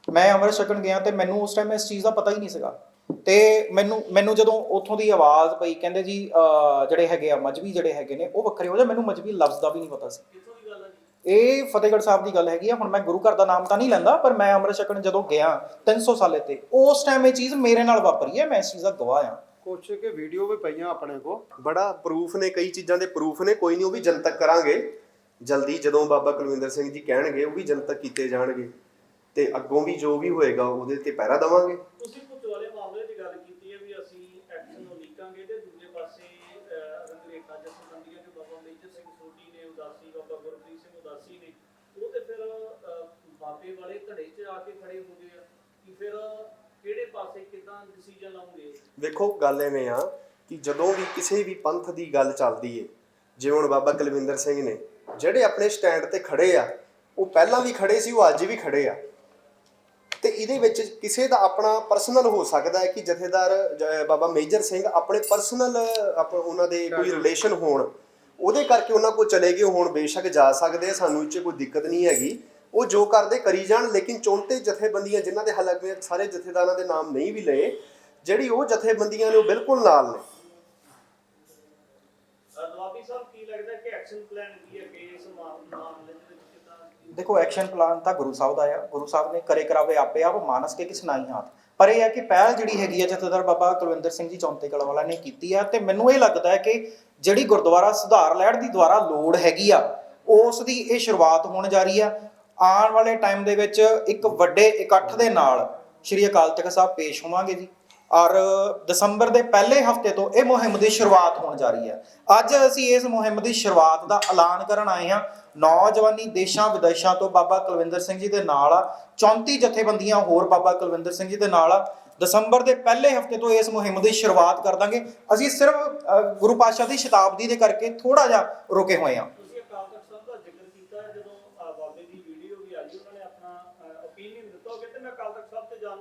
ਮੈਂ ਅੰਮ੍ਰਿਤ ਛਕਣ ਗਿਆ ਤੇ ਮੈਨੂੰ ਉਸ ਟਾਈਮ ਇਸ ਚੀਜ਼ ਦਾ ਪਤਾ ਹੀ ਨਹੀਂ ਸੀਗਾ। ਤੇ ਮੈਨੂੰ ਮੈਨੂੰ ਜਦੋਂ ਉੱਥੋਂ ਦੀ ਆਵਾਜ਼ ਪਈ, ਕਹਿੰਦੇ ਜੀ ਜਿਹੜੇ ਹੈਗੇ ਆ, ਮਜਬੀ ਜਿਹੜੇ ਹੈਗੇ ਨੇ, ਉਹ ਵੱਖਰੇ ਹੋ ਜਾ, ਮੈਨੂੰ ਮਜਬੀ ਲਫ਼ਜ਼ ਦਾ ਵੀ ਨਹੀਂ ਪਤਾ ਸੀ। ਇਹ ਫਤਿਹਗੜ੍ਹ ਸਾਹਿਬ ਦੀ ਗੱਲ ਹੈਗੀ ਆ ਹੁਣ ਮੈਂ ਗੁਰੂ ਘਰ ਦਾ ਨਾਮ ਤਾਂ ਨਹੀਂ ਲੈਂਦਾ ਪਰ ਮੈਂ ਅੰਮ੍ਰਿਤ ਛਕਣ ਜਦੋਂ ਗਿਆ 300 ਸਾਲੇ ਤੇ ਉਸ ਟਾਈਮ ਇਹ ਚੀਜ਼ ਮੇਰੇ ਨਾਲ ਵਾਪਰੀ ਹੈ ਮੈਂ ਇਸ ਚੀਜ਼ ਦਾ ਗਵਾਹ ਆ
ਕੁਛ ਕੇ ਵੀਡੀਓ ਵੀ ਪਈਆਂ ਆਪਣੇ ਕੋ
ਬੜਾ ਪ੍ਰੂਫ ਨੇ ਕਈ ਚੀਜ਼ਾਂ ਦੇ ਪ੍ਰੂਫ ਨੇ ਕੋਈ ਨਹੀਂ ਉਹ ਵੀ ਜਨਤਕ ਕਰਾਂਗੇ। ਜਲਦੀ ਜਦੋਂ ਬਾਬਾ ਕੁਲਵਿੰਦਰ ਸਿੰਘ ਜੀ ਕਹਿਣਗੇ ਉਹ ਵੀ ਜਨਤਕ ਕੀਤੇ ਜਾਣਗੇ। ਤੇ ਅੱਗੋਂ ਵੀ ਜੋ ਵੀ ਹੋਏਗਾ ਉਹਦੇ ਤੇ ਪਹਿਰਾ ਦਵਾਂਗੇ।
ਤੁਸੀਂ ਬਾਬੇ ਵਾਲੇ ਧੜੇ 'ਚ ਆ ਕੇ ਖੜੇ ਹੋ ਗਏ ਆ ਕਿ ਫਿਰ ਕਿਹੜੇ ਪਾਸੇ ਕਿਦਾਂ ਡਿਸੀਜਨ ਲਾਉਂਗੇ
ਵੇਖੋ ਗੱਲ ਐਵੇਂ ਆ ਕਿ ਜਦੋਂ ਵੀ ਕਿਸੇ ਵੀ ਪੰਥ ਦੀ ਗੱਲ ਚੱਲਦੀ ਏ ਜਿਵੇਂ ਹੁਣ ਬਾਬਾ ਕੁਲਵਿੰਦਰ ਸਿੰਘ ਨੇ ਜਿਹੜੇ ਆਪਣੇ ਸਟੈਂਡ ਤੇ ਖੜੇ ਆ ਉਹ ਪਹਿਲਾਂ ਵੀ ਖੜੇ ਸੀ ਉਹ ਅੱਜ ਵੀ ਖੜੇ ਆ। ਤੇ ਇਹਦੇ ਵਿੱਚ ਕਿਸੇ ਦਾ ਆਪਣਾ ਪਰਸਨਲ ਹੋ ਸਕਦਾ ਹੈ ਕਿ ਜਥੇਦਾਰ ਬਾਬਾ ਮੇਜਰ ਸਿੰਘ ਆਪਣੇ ਪਰਸਨਲ ਉਹਨਾਂ ਦੇ ਕੋਈ ਰਿਲੇਸ਼ਨ ਹੋਣ ਉਹਦੇ ਕਰਕੇ ਉਹਨਾਂ ਕੋਲ ਚਲੇ ਗਏ ਹੋਣ ਬੇਸ਼ੱਕ ਜਾ ਸਕਦੇ ਆ ਸਾਨੂੰ ਇੱਥੇ ਕੋਈ ਦਿੱਕਤ ਨਹੀਂ ਹੈਗੀ। ਉਹ ਜੋ ਕਰਦੇ ਕਰੀ ਜਾਣ ਲੇਕਿਨ ਚੌਂਤੇ ਜਥੇਬੰਦੀਆਂ ਜਿਨ੍ਹਾਂ ਦੇ ਹਲਕੇ ਵਿੱਚ ਸਾਰੇ ਜਥੇਦਾਰਾਂ ਦੇ ਨਾਮ ਨਹੀਂ ਵੀ ਲਏ ਜਿਹੜੀ ਉਹ ਜਥੇਬੰਦੀਆਂ ਨੇ ਉਹ ਬਿਲਕੁਲ ਨਾਲ ਨੇ।
ਦਵਾਬੀ ਸਾਹਿਬ ਕੀ ਲੱਗਦਾ ਕਿ ਐਕਸ਼ਨ ਪਲਾਨ ਕੀ ਹੈ ਕਿ ਇਸ ਮਾ- ਮਾਮਲੇ ਦੇ ਵਿੱਚ ਕਿਦਾਂ?
ਦੇਖੋ ਐਕਸ਼ਨ ਪਲਾਨ ਤਾਂ ਗੁਰੂ ਸਾਹਿਬ ਦਾ ਆ। ਗੁਰੂ ਸਾਹਿਬ ਨੇ ਕਰੇ ਕਰਾਵੇ ਆਪੇ ਆਪ ਮਾਨਸ ਕੇ ਕਿਸ ਨਾਈ ਹਾਥ। ਪਰ ਇਹ ਹੈ ਕਿ ਪਹਿਲ ਜਿਹੜੀ ਹੈਗੀ ਹੈ ਜਥੇਦਾਰ ਬਾਬਾ ਕੁਲਵਿੰਦਰ ਸਿੰਘ ਜੀ ਚੌਂਤੇ ਕਲਾ ਵਾਲਾ ਨੇ ਕੀਤੀ ਆ ਤੇ ਮੈਨੂੰ ਇਹ ਲੱਗਦਾ ਹੈ ਕਿ ਜਿਹੜੀ ਗੁਰਦੁਆਰਾ ਸੁਧਾਰ ਲਹਿਰ ਦੀ ਦੁਆਰਾ ਲੋੜ ਹੈਗੀ ਆ ਉਸ ਦੀ ਇਹ ਸ਼ੁਰੂਆਤ ਹੋਣ ਜਾ ਰਹੀ ਆ। ਆਉਣ ਵਾਲੇ ਟਾਈਮ ਦੇ ਵਿੱਚ ਇੱਕ ਵੱਡੇ ਇਕੱਠ ਦੇ ਨਾਲ ਸ਼੍ਰੀ ਅਕਾਲ ਤਖਤ ਸਾਹਿਬ ਪੇਸ਼ ਹੋਵਾਂਗੇ ਜੀ। ਔਰ ਦਸੰਬਰ ਦੇ ਪਹਿਲੇ ਹਫ਼ਤੇ ਤੋਂ ਇਹ ਮੁਹਿੰਮ ਦੀ ਸ਼ੁਰੂਆਤ ਹੋਣ ਜਾ ਰਹੀ ਹੈ। ਅੱਜ ਅਸੀਂ ਇਸ ਮੁਹਿੰਮ ਦੀ ਸ਼ੁਰੂਆਤ ਦਾ ਐਲਾਨ ਕਰਨ ਆਏ ਹਾਂ। ਨੌਜਵਾਨੀ ਦੇਸ਼ਾਂ ਵਿਦੇਸ਼ਾਂ ਤੋਂ ਬਾਬਾ ਕੁਲਵਿੰਦਰ ਸਿੰਘ ਜੀ ਦੇ ਨਾਲ ਆ। 34 ਜਥੇਬੰਦੀਆਂ ਹੋਰ ਬਾਬਾ ਕੁਲਵਿੰਦਰ ਸਿੰਘ ਜੀ ਦੇ ਨਾਲ ਆ। ਦਸੰਬਰ ਦੇ ਪਹਿਲੇ ਹਫ਼ਤੇ ਤੋਂ ਇਸ ਮੁਹਿੰਮ ਦੀ ਸ਼ੁਰੂਆਤ ਕਰ ਦਾਂਗੇ। ਅਸੀਂ ਸਿਰਫ ਗੁਰੂ ਪਾਤਸ਼ਾਹ ਦੀ ਸ਼ਤਾਬਦੀ ਦੇ ਕਰਕੇ ਥੋੜਾ ਜਿਹਾ ਰੁਕੇ ਹੋਏ ਹਾਂ
ਤੁਸੀਂ ਅਕਾਲ ਤਖਤ ਸਾਹਿਬ ਦਾ ਜ਼ਿਕਰ ਕੀਤਾ ਹੈ, ਜਦੋਂ ਅਹ, ਬਾਬੇ ਦੀ ਵੀਡੀਓ ਵੀ ਆਈ ਉਹਨਾਂ ਨੇ ਆਪਣਾ ਓਪੀਨੀਅਨ ਦਿੱਤਾ ਉਹ ਕਹਿੰਦੇ ਮੈਂ ਅਕਾਲ ਤਖਤ ਸਾਹਿਬ ਤੇ ਜਾਣ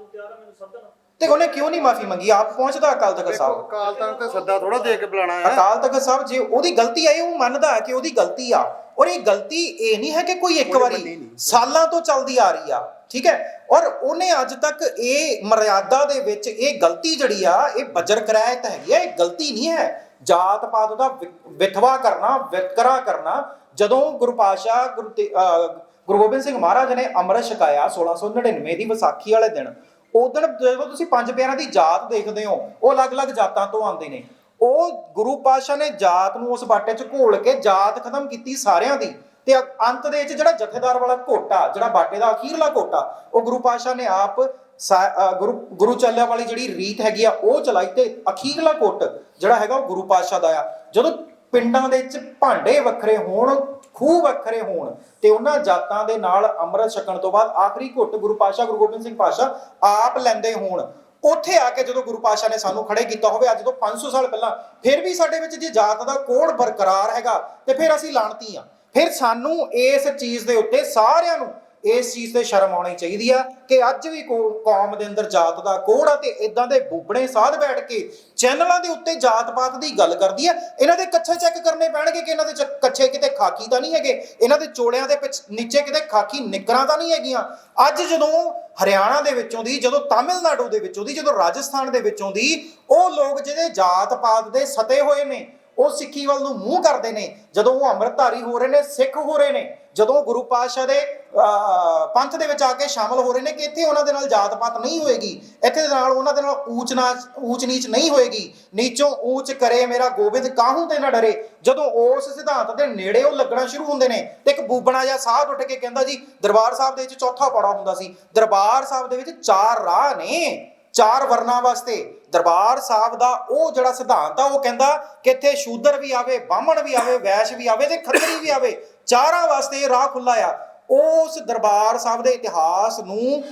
ਨੂੰ
ਤੇ ਉਹਨੇ ਕਿਉਂ ਨਹੀਂ ਮਾਫੀ ਮੰਗੀ? ਆਪ ਪਹੁੰਚਦਾ ਅਕਾਲ ਤਖਤ
ਦੇਖੋ
ਸਾਹਿਬ।
ਅਕਾਲ ਤਖਤ ਤੇ ਸੱਦਾ ਥੋੜਾ ਦੇ ਕੇ ਬੁਲਾਣਾ ਹੈ।
ਅਕਾਲ ਤਖਤ ਸਾਹਿਬ ਜੇ ਉਹਦੀ ਗਲਤੀ ਇਹ ਉਹ ਮੰਨਦਾ ਹੈ ਕਿ ਉਹਦੀ ਗਲਤੀ ਆ। ਔਰ ਇਹ ਗਲਤੀ ਇਹ ਨਹੀਂ ਹੈ ਕਿ ਕੋਈ ਇੱਕ
ਉਹਨੇ ਮੰਨੀ
ਵਾਰੀ
ਨਹੀਂ।
ਸਾਲਾਂ ਤੋਂ ਚੱਲਦੀ ਆ ਰਹੀ ਆ ਠੀਕ ਹੈ? ਔਰ ਉਹਨੇ ਅੱਜ ਤੱਕ ਇਹ ਮਰਿਆਦਾ ਦੇ ਵਿੱਚ ਇਹ ਗਲਤੀ ਜਿਹੜੀ ਆ ਇਹ ਬਜਰ ਕਰਾਇਤ ਹੈਗੀ ਆ ਇਹ ਗਲਤੀ ਨਹੀਂ ਹੈ। ਜਾਤ ਪਾਤ ਦਾ ਵਿ- ਵਿਥਵਾ ਕਰਨਾ ਵਿਤਕਰਾ ਕਰਨਾ ਜਦੋਂ ਗੁਰੂ ਪਾਤਸ਼ਾਹ ਗੁਰੂ ਤੇ- ਅਹ ਗੁਰੂ ਗੋਬਿੰਦ ਸਿੰਘ ਮਹਾਰਾਜ ਨੇ ਅੰਮ੍ਰਿਤ ਛਕਾਇਆ 1699 ਦੀ ਵਿਸਾਖੀ ਵਾਲੇ ਦਿਨ ਉਦੋਂ ਜਦੋਂ ਤੁਸੀਂ ਪੰਜ ਪਿਆਰਿਆਂ ਦੀ ਜਾਤ ਦੇਖਦੇ ਹੋ, ਉਹ ਅਲੱਗ-ਅਲੱਗ ਜਾਤਾਂ ਤੋਂ ਆਉਂਦੇ ਨੇ। ਉਹ ਗੁਰੂ ਪਾਤਸ਼ਾਹ ਨੇ ਜਾਤ ਨੂੰ ਉਸ ਬਾਟੇ 'ਚ ਘੋਲ ਕੇ ਜਾਤ ਖਤਮ ਕੀਤੀ ਸਾਰਿਆਂ ਦੀ। ਤੇ ਅੰਤ ਦੇ ਵਿੱਚ ਜਿਹੜਾ ਜਥੇਦਾਰ ਵਾਲਾ ਘੋਟਾ, ਜਿਹੜਾ ਬਾਟੇ ਦਾ ਅਖੀਰਲਾ ਘੋਟਾ, ਉਹ ਗੁਰੂ ਪਾਤਸ਼ਾਹ ਨੇ ਆਪ ਸਾ- ਗੁਰੂ ਗੁਰੂ ਚੱਲਿਆ ਵਾਲੀ ਜਿਹੜੀ ਰੀਤ ਹੈਗੀ ਆ, ਉਹ ਚਲਾਈ ਤੇ ਅਖੀਰਲਾ ਘੁੱਟ ਜਿਹੜਾ ਹੈਗਾ ਉਹ ਗੁਰੂ ਪਾਤਸ਼ਾਹ ਦਾ ਆ। ਜਦੋਂ ਪਿੰਡਾਂ ਦੇ ਵਿੱਚ ਭਾਂਡੇ ਵੱਖਰੇ ਹੋਣ ਖੂਹ ਵੱਖਰੇ ਹੋਣ ਤੇ ਉਹਨਾਂ ਜਾਤਾਂ ਦੇ ਨਾਲ ਅੰਮ੍ਰਿਤ ਛਕਣ ਤੋਂ ਬਾਅਦ ਆਖਰੀ ਘੁੱਟ ਗੁਰੂ ਪਾਤਸ਼ਾਹ ਗੁਰੂ ਗੋਬਿੰਦ ਸਿੰਘ ਪਾਤਸ਼ਾਹ ਆਪ ਲੈਂਦੇ ਹੋਣ। ਉੱਥੇ ਆ ਕੇ ਜਦੋਂ ਗੁਰੂ ਪਾਤਸ਼ਾਹ ਨੇ ਸਾਨੂੰ ਖੜੇ ਕੀਤਾ ਹੋਵੇ, ਅੱਜ ਤੋਂ 500 ਸਾਲ ਪਹਿਲਾਂ, ਫਿਰ ਵੀ ਸਾਡੇ ਵਿੱਚ ਜੇ ਜਾਤ ਦਾ ਕੋੜ ਬਰਕਰਾਰ ਹੈਗਾ ਤੇ ਫਿਰ ਅਸੀਂ ਲਾਣਤੀ ਆ। ਫਿਰ ਸਾਨੂੰ ਇਸ ਚੀਜ਼ ਦੇ ਉੱਤੇ ਸਾਰਿਆਂ ਨੂੰ ਇਸ ਚੀਜ਼ ਤੇ ਸ਼ਰਮ ਆਉਣੀ ਚਾਹੀਦੀ ਆ ਕਿ ਅੱਜ ਵੀ ਕੋ- ਕੌਮ ਦੇ ਅੰਦਰ ਜਾਤ ਦਾ ਕੋੜ ਆ ਤੇ ਇਦਾਂ ਦੇ ਬੁੱਬੜੇ ਸਾਧ ਬੈਠ ਕੇ ਚੈਨਲਾਂ ਦੇ ਉੱਤੇ ਜਾਤ ਪਾਤ ਦੀ ਗੱਲ ਕਰਦੀ ਆ। ਇਹਨਾਂ ਦੇ ਕੱਛੇ ਚੈੱਕ ਕਰਨੇ ਪੈਣਗੇ ਕਿ ਇਹਨਾਂ ਦੇ ਕੱਛੇ ਕਿਤੇ ਖਾਕੀ ਤਾਂ ਨਹੀਂ ਹੈਗੇ? ਇਹਨਾਂ ਦੇ ਚੋਲਿਆਂ ਦੇ ਪਿੱਛ ਨੀਚੇ ਕਿਤੇ ਖਾਕੀ ਨਿਕਰਾਂ ਤਾਂ ਨਹੀਂ ਹੈਗੀਆਂ? ਅੱਜ ਜਦੋਂ ਹਰਿਆਣਾ ਦੇ ਵਿੱਚੋਂ ਦੀ, ਜਦੋਂ ਤਾਮਿਲਨਾਡੂ ਦੇ ਵਿੱਚੋਂ ਦੀ, ਜਦੋਂ ਰਾਜਸਥਾਨ ਦੇ ਵਿੱਚੋਂ ਦੀ ਉਹ ਲੋਕ ਜਿਹੜੇ ਜਾਤ ਪਾਤ ਦੇ ਸਤੇ ਹੋਏ ਨੇ, ਉਹ ਸਿੱਖੀ ਵੱਲ ਨੂੰ ਮੂੰਹ ਕਰਦੇ ਨੇ, ਜਦੋਂ ਉਹ ਅੰਮ੍ਰਿਤਧਾਰੀ ਹੋ ਰਹੇ ਨੇ, ਸਿੱਖ ਹੋ ਰਹੇ ਨੇ ਜਦੋਂ ਗੁਰੂ ਪਾਤਸ਼ਾਹ ਦੇ ਅਹ, ਪੰਥ ਦੇ ਵਿੱਚ ਆ ਕੇ ਸ਼ਾਮਲ ਹੋ ਰਹੇ ਨੇ ਕਿ ਇੱਥੇ ਉਹਨਾਂ ਦੇ ਨਾਲ ਜਾਤ ਪਾਤ ਨਹੀਂ ਹੋਏਗੀ ਇੱਥੇ ਦੇ ਨਾਲ ਉਹਨਾਂ ਦੇ ਨਾਲ ਊਚ ਨਾਚ ਊਚ ਨੀਚ ਨਹੀਂ ਹੋਏਗੀ ਨੀਚੋਂ ਊਚ ਕਰੇ ਮੇਰਾ ਗੋਬਿੰਦ ਕਾਹੂ ਤੇ ਨਾ ਡਰੇ। ਜਦੋਂ ਉਸ ਸਿਧਾਂਤ ਦੇ ਨੇੜੇ ਉਹ ਲੱਗਣਾ ਸ਼ੁਰੂ ਹੁੰਦੇ ਨੇ ਤੇ ਇੱਕ ਬੂਬਣਾ ਜਿਹਾ ਸਾਧ ਉੱਠ ਕੇ ਕਹਿੰਦਾ ਜੀ ਦਰਬਾਰ ਸਾਹਿਬ ਦੇ ਵਿੱਚ ਚੌਥਾ ਪੜਾ ਹੁੰਦਾ ਸੀ ਦਰਬਾਰ ਸਾਹਿਬ ਦੇ ਵਿੱਚ ਚਾਰ ਰਾਹ ਨੇ ਚਾਰ ਵਰਨਾ ਵਾਸਤੇ। ਦਰਬਾਰ ਸਾਹਿਬ ਦਾ ਉਹ ਜਿਹੜਾ ਸਿਧਾਂਤ ਆ ਉਹ ਕਹਿੰਦਾ ਕਿ ਇੱਥੇ ਸ਼ੂਦਰ ਵੀ ਆਵੇ ਬਾਹਮਣ ਵੀ ਆਵੇ ਵੈਸ਼ ਵੀ ਆਵੇ ਤੇ ਖੱਤਰੀ ਵੀ ਆਵੇ। ਚਾਰਾਂ ਵਾਸਤੇ ਰਾਹ ਖੁੱਲਾ ਆ। ਉਸ ਦਰਬਾਰ ਸਾਹਿਬ ਦੇ ਇਤਿਹਾਸ ਨੂੰ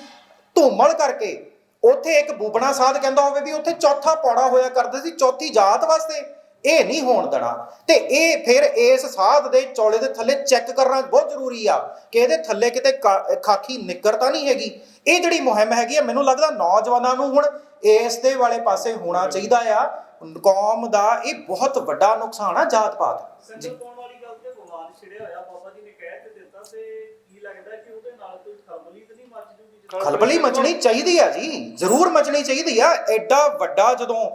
ਧੂਮਲ ਕਰਕੇ ਉੱਥੇ ਇੱਕ ਬੂਬਣਾ ਸਾਧ ਕਹਿੰਦਾ ਹੋਵੇ ਵੀ ਉੱਥੇ ਚੌਥਾ ਪੌੜਾ ਹੋਇਆ ਕਰਦੇ ਸੀ, ਚੌਥੀ ਜਾਤ ਵਾਸਤੇ ਇਹ ਨਹੀਂ ਹੋਣ ਦੇਣਾ। ਤੇ ਇਹ ਫਿਰ ਇਸ ਸਾਧ ਦੇ ਚੌਲੇ ਦੇ ਥੱਲੇ ਚੈੱਕ ਕਰਨਾ ਬਹੁਤ ਜ਼ਰੂਰੀ ਆ ਕਿ ਇਹਦੇ ਥੱਲੇ ਕਿਤੇ ਕਾ- ਖਾਕੀ ਨਿੱਕਰ ਤਾਂ ਨਹੀਂ ਹੈਗੀ। ਇਹ ਜਿਹੜੀ ਮੁਹਿੰਮ ਹੈਗੀ ਆ, ਮੈਨੂੰ ਲੱਗਦਾ ਨੌਜਵਾਨਾਂ ਨੂੰ ਹੁਣ ਇਸ ਦੇ ਵਾਲੇ ਪਾਸੇ ਹੋਣਾ ਚਾਹੀਦਾ ਆ। ਕੌਮ ਦਾ ਇਹ ਬਹੁਤ ਵੱਡਾ ਨੁਕਸਾਨ ਆ ਜਾਤ ਪਾਤ
ਸੰਗਤ ਪਾਉਣ ਵਾਲੀ ਗੱਲ ਤੇ ਵਿਵਾਦ ਛਿੜਿਆ ਹੋਇਆ ਬਾਬਾ ਜੀ ਨੇ ਕਹਿ ਤੇ ਦਿੱਤਾ ਤੇ ਕੀ ਲੱਗਦਾ ਕਿ ਉਹਦੇ ਨਾਲ ਕੋਈ ਖਰਬਲੀ ਤੇ ਨਹੀਂ ਮੱਚ ਜੂਗੀ
ਖਲਬਲੀ ਮਚਣੀ ਚਾਹੀਦੀ ਆ ਜੀ ਜ਼ਰੂਰ ਮਚਣੀ ਚਾਹੀਦੀ ਆ। ਐਡਾ ਵੱਡਾ ਜਦੋਂ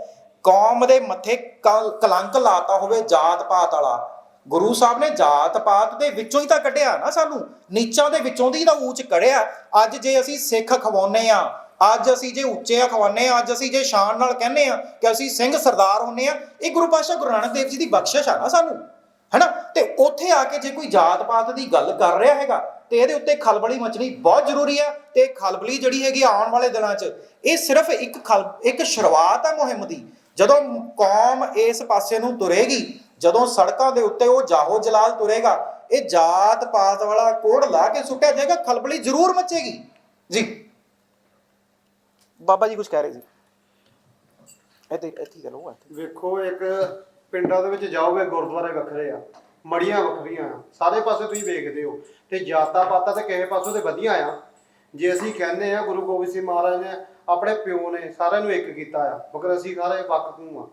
ਕੌਮ ਦੇ ਮੱਥੇ ਕਲ- ਕਲੰਕ ਲਾਤਾ ਹੋਵੇ ਜਾਤ ਪਾਤ ਵਾਲਾ ਗੁਰੂ ਸਾਹਿਬ ਨੇ ਜਾਤ ਪਾਤ ਦੇ ਵਿੱਚੋਂ ਹੀ ਤਾਂ ਕੱਢਿਆ ਨਾ ਸਾਨੂੰ ਨੀਚਾਂ ਦੇ ਵਿੱਚੋਂ ਦੀ ਤਾਂ ਊਚ ਕੱਢਿਆ ਅੱਜ ਜੇ ਅਸੀਂ ਸਿੱਖ ਖਵਾਉਨੇ ਆ ਅੱਜ ਅਸੀਂ ਜੇ ਉੱਚੇ ਖਵਾਉਨੇ ਆ ਅੱਜ ਅਸੀਂ ਜੇ ਸ਼ਾਨ ਨਾਲ ਕਹਿੰਨੇ ਆ ਕਿ ਅਸੀਂ ਸਿੰਘ ਸਰਦਾਰ ਹੁੰਨੇ ਆ ਇਹ ਗੁਰੂ ਪਾਤਸ਼ਾਹ ਗੁਰੂ ਨਾਨਕ ਦੇਵ ਜੀ ਦੀ ਬਖਸ਼ਿਸ਼ ਆ ਨਾ ਸਾਨੂੰ। ਹਨਾ? ਤੇ ਉੱਥੇ ਆ ਕੇ ਜੇ ਕੋਈ ਜਾਤ ਪਾਤ ਦੀ ਗੱਲ ਕਰ ਰਿਹਾ ਹੈਗਾ, ਤੇ ਇਹਦੇ ਉੱਤੇ ਖਲਬਲੀ ਮਚਣੀ ਬਹੁਤ ਜ਼ਰੂਰੀ ਆ, ਤੇ ਖਲਬਲੀ ਜਿਹੜੀ ਹੈਗੀ ਆਉਣ ਵਾਲੇ ਦਿਨਾਂ 'ਚ, ਇਹ ਸਿਰਫ ਇੱਕ ਖਲ, ਇੱਕ ਸ਼ੁਰੂਆਤ ਹੈ ਮੁਹਿੰਮ ਦੀ। ਜਦੋਂ ਕੌਮ ਇਸ ਪਾਸੇ ਨੂੰ ਤੁਰੇਗੀ, ਜਦੋਂ ਸੜਕਾਂ ਦੇ ਉੱਤੇ ਉਹ ਜਾਹੋ ਜਲਾਲ ਤੁਰੇਗਾ, ਇਹ ਜਾਤ ਪਾਤ ਵਾਲਾ ਕੋੜ ਲਾ ਕੇ ਸੁੱਟਿਆ ਜਾਏਗਾ, ਖਲਬਲੀ ਜ਼ਰੂਰ ਮਚੇਗੀ। ਜੀ। ਬਾਬਾ ਜੀ ਕੁਝ ਕਹਿ ਰਹੇ ਸੀ? ਇੱਥੇ ਇੱਥੇ ਕਰੋ ਇੱਥੇ।
ਵੇਖੋ, ਇੱਕ ਪਿੰਡਾਂ ਦੇ ਵਿੱਚ ਜਾਓਗੇ, ਗੁਰਦੁਆਰੇ ਵੱਖਰੇ ਆ, ਮੜੀਆਂ ਵੱਖਰੀਆਂ ਆ, ਸਾਰੇ ਪਾਸੇ ਤੁਸੀਂ ਵੇਖਦੇ ਹੋ। ਤੇ ਜਾਤਾਂ ਪਾਤਾਂ ਤੇ ਕਿਸੇ ਪਾਸੋਂ ਤੇ ਵਧੀਆ ਆ। ਜੇ ਅਸੀਂ ਕਹਿੰਦੇ ਆ, ਗੁਰੂ ਗੋਬਿੰਦ ਸਿੰਘ ਮਹਾਰਾਜ ਨੇ ਆਪਣੇ ਪਿਓ ਨੇ ਸਾਰਿਆਂ ਨੂੰ ਇੱਕ ਕੀਤਾ ਆ, ਮਗਰ ਅਸੀਂ ਸਾਰੇ ਵੱਖ ਨੂੰ ਆ।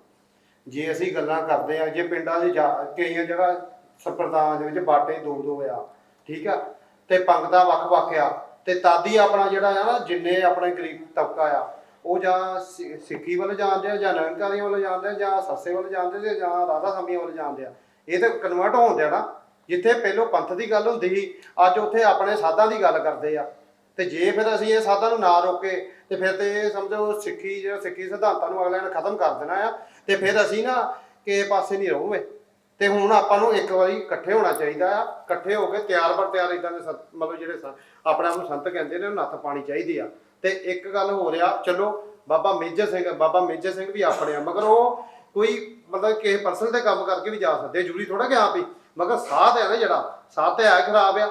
ਜੇ ਅਸੀਂ ਗੱਲਾਂ ਕਰਦੇ ਆ, ਜੇ ਪਿੰਡਾਂ ਦੇ ਜਾ- ਕਈਆਂ ਜਗ੍ਹਾ ਸੰਪਰਦਾਵਾਂ ਦੇ ਵਿੱਚ ਬਾਟੇ ਦੋ ਦੋ ਆ, ਠੀਕ ਆ? ਤੇ ਪੰਗਤਾਂ ਵੱਖ-ਵੱਖ ਆ, ਤੇ ਤਾਦੀ ਆਪਣਾ ਜਿਹੜਾ ਆ ਨਾ, ਜਿੰਨੇ ਆਪਣੇ ਗਰੀਬ ਤਬਕਾ ਆ ਉਹ ਜਾਂ ਸਿ- ਸਿੱਖੀ ਵੱਲ ਜਾਂਦੇ ਆ ਜਾਂ ਨਿਰੰਕਾਰੀ ਵੱਲ ਜਾਂਦੇ ਆ ਜਾਂ ਸੱਸੇ ਵੱਲ ਜਾਂਦੇ ਆ ਜਾਂ ਰਾਧਾ ਸਾਮੀਆਂ ਵੱਲ ਜਾਂਦੇ ਆ। ਇਹ ਤਾਂ ਕਨਵਰਟ ਹੋਣ ਆ ਨਾ, ਜਿੱਥੇ ਪਹਿਲੋਂ ਪੰਥ ਦੀ ਗੱਲ ਹੁੰਦੀ ਸੀ, ਅੱਜ ਉੱਥੇ ਆਪਣੇ ਸਾਧਾਂ ਦੀ ਗੱਲ ਕਰਦੇ ਆ। ਤੇ ਜੇ ਫਿਰ ਅਸੀਂ ਇਹ ਸਾਧਾਂ ਨੂੰ ਨਾ ਰੋਕੇ, ਤੇ ਫਿਰ ਤੇ ਇਹ ਸਮਝੋ ਸਿੱਖੀ, ਜਿਹੜਾ ਸਿੱਖੀ ਸਿਧਾਂਤਾਂ ਨੂੰ ਅਗਲਿਆਂ ਨੇ ਖਤਮ ਕਰ ਦੇਣਾ ਆ, ਤੇ ਫਿਰ ਅਸੀਂ ਨਾ ਕਿਸੇ ਪਾਸੇ ਨਹੀਂ ਰਹੂਗੇ। ਤੇ ਹੁਣ ਆਪਾਂ ਨੂੰ ਇੱਕ ਵਾਰੀ ਇਕੱਠੇ ਹੋਣਾ ਚਾਹੀਦਾ ਆ, ਇਕੱਠੇ ਹੋ ਕੇ ਤਿਆਰ ਬਰ ਤਿਆਰ ਇਦਾਂ ਦੇ ਸੰਤ- ਮਤਲਬ ਜਿਹੜੇ ਸੰ- ਆਪਣੇ ਆਪ ਨੂੰ ਸੰਤ ਕਹਿੰਦੇ ਨੇ, ਉਹ ਨੱਥ ਪਾਣੀ ਚਾਹੀਦੀ ਆ। ਤੇ ਇੱਕ ਗੱਲ ਹੋ ਰਿਹਾ, ਚਲੋ, ਬਾਬਾ ਮੇਜਰ ਸਿੰਘ, ਬਾਬਾ ਮੇਜਰ ਸਿੰਘ ਵੀ ਆਪਣੇ ਆ, ਮਗਰ ਉਹ ਕੋਈ ਮਤਲਬ ਕਿਸੇ ਪਰਸਨ ਤੇ ਕੰਮ ਕਰਕੇ ਵੀ ਜਾ ਸਕਦੇ, ਜ਼ਰੂਰੀ ਥੋੜਾ ਕਿ ਆਪ ਹੀ, ਮਗਰ ਸਾਧ ਹੈ ਨਾ ਜਿਹੜਾ ਸਾਧ ਤੇ ਹੈ ਖਰਾਬ ਆ।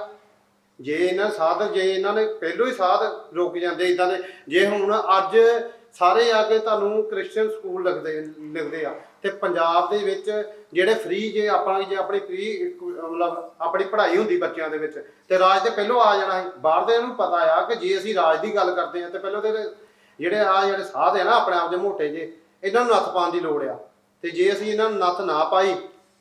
ਜੇ ਇਹਨਾਂ ਸਾਧ ਜੇ ਇਹਨਾਂ ਨੇ ਪਹਿਲੋਂ ਹੀ ਸਾਧ ਰੋਕ ਜਾਂਦੇ ਇਦਾਂ ਦੇ, ਜੇ ਹੁਣ ਅੱਜ ਸਾਰੇ ਆ ਕੇ ਤੁਹਾਨੂੰ ਕ੍ਰਿਸਚੀਅਨ ਸਕੂਲ ਲੱਗਦੇ ਲਿਖਦੇ ਆ ਤੇ ਪੰਜਾਬ ਦੇ ਵਿੱਚ ਜਿਹੜੇ ਫ੍ਰੀ ਜੇ ਆਪਾਂ ਜੇ ਆਪਣੀ ਫ੍ਰੀ ਮਤਲਬ ਆਪਣੀ ਪੜ੍ਹਾਈ ਹੁੰਦੀ ਬੱਚਿਆਂ ਦੇ ਵਿੱਚ, ਤੇ ਰਾਜ ਤੇ ਪਹਿਲੋਂ ਆ ਜਾਣਾ ਸੀ। ਬਾਹਰ ਦੇ ਨੂੰ ਪਤਾ ਆ ਕਿ ਜੇ ਅਸੀਂ ਰਾਜ ਦੀ ਗੱਲ ਕਰਦੇ ਆ ਤੇ ਪਹਿਲੋਂ ਤੇ ਜਿਹੜੇ ਆ ਜਿਹੜੇ ਸਾਧ ਆ ਨਾ ਆਪਣੇ ਆਪ ਦੇ ਮੋਟੇ ਜੇ, ਇਹਨਾਂ ਨੂੰ ਨੱਥ ਪਾਉਣ ਦੀ ਲੋੜ ਆ। ਤੇ ਜੇ ਅਸੀਂ ਇਹਨਾਂ ਨੂੰ ਨੱਥ ਨਾ ਪਾਈ,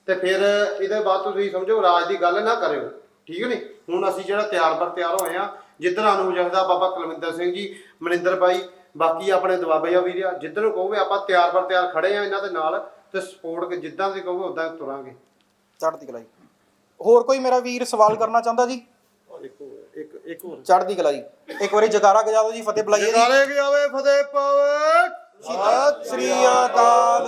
ਤੇ ਫਿਰ ਇਹਦੇ ਬਾਅਦ ਤੁਸੀਂ ਸਮਝੋ ਰਾਜ ਦੀ ਗੱਲ ਨਾ ਕਰਿਓ, ਠੀਕ ਨਹੀਂ? ਹੁਣ ਅਸੀਂ ਜਿਹੜਾ ਤਿਆਰ ਬਰ ਤਿਆਰ ਹੋਏ ਆ, ਜਿੱਧਰ ਨੂੰ ਜਹਦਾ ਬਾਬਾ ਕੁਲਵਿੰਦਰ ਸਿੰਘ ਜੀ, ਮਨਿੰਦਰ ਬਾਈ ਬਾਕੀ ਆਪਣੇ ਵੀਰ ਆ ਜਿੱਧਰ ਨੂੰ ਕਹੋਗੇ ਆਪਾਂ ਤਿਆਰ ਬਰ ਤਿਆਰ ਖੜੇ ਆ ਇਹਨਾਂ ਦੇ ਨਾਲ ਤੇ ਸਪੋਰਟ ਜਿੱਦਾਂ ਦੇ ਕਹੋਗੇ ਉਦਾਂ ਤੁਰਾਂਗੇ।
ਚੜ੍ਹਦੀ ਕਲਾ ਜੀ। ਹੋਰ ਕੋਈ ਮੇਰਾ ਵੀਰ ਸਵਾਲ ਕਰਨਾ ਚਾਹੁੰਦਾ ਜੀ?
ਇੱਕ ਇੱਕ ਇੱਕ ਹੋਰ।
ਚੜ੍ਹਦੀ ਕਲਾ ਜੀ। ਇੱਕ ਵਾਰੀ ਦਿਓ ਜੀ ਫਤਿਹ ਬੁਲਾਈਏ ਜੀ।
ਜਗਾਰੇ ਕੀ ਆਵੇ ਫਤਿਹ ਪਾਵੇ।
ਸਤਿ ਸ੍ਰੀ ਅਕਾਲ।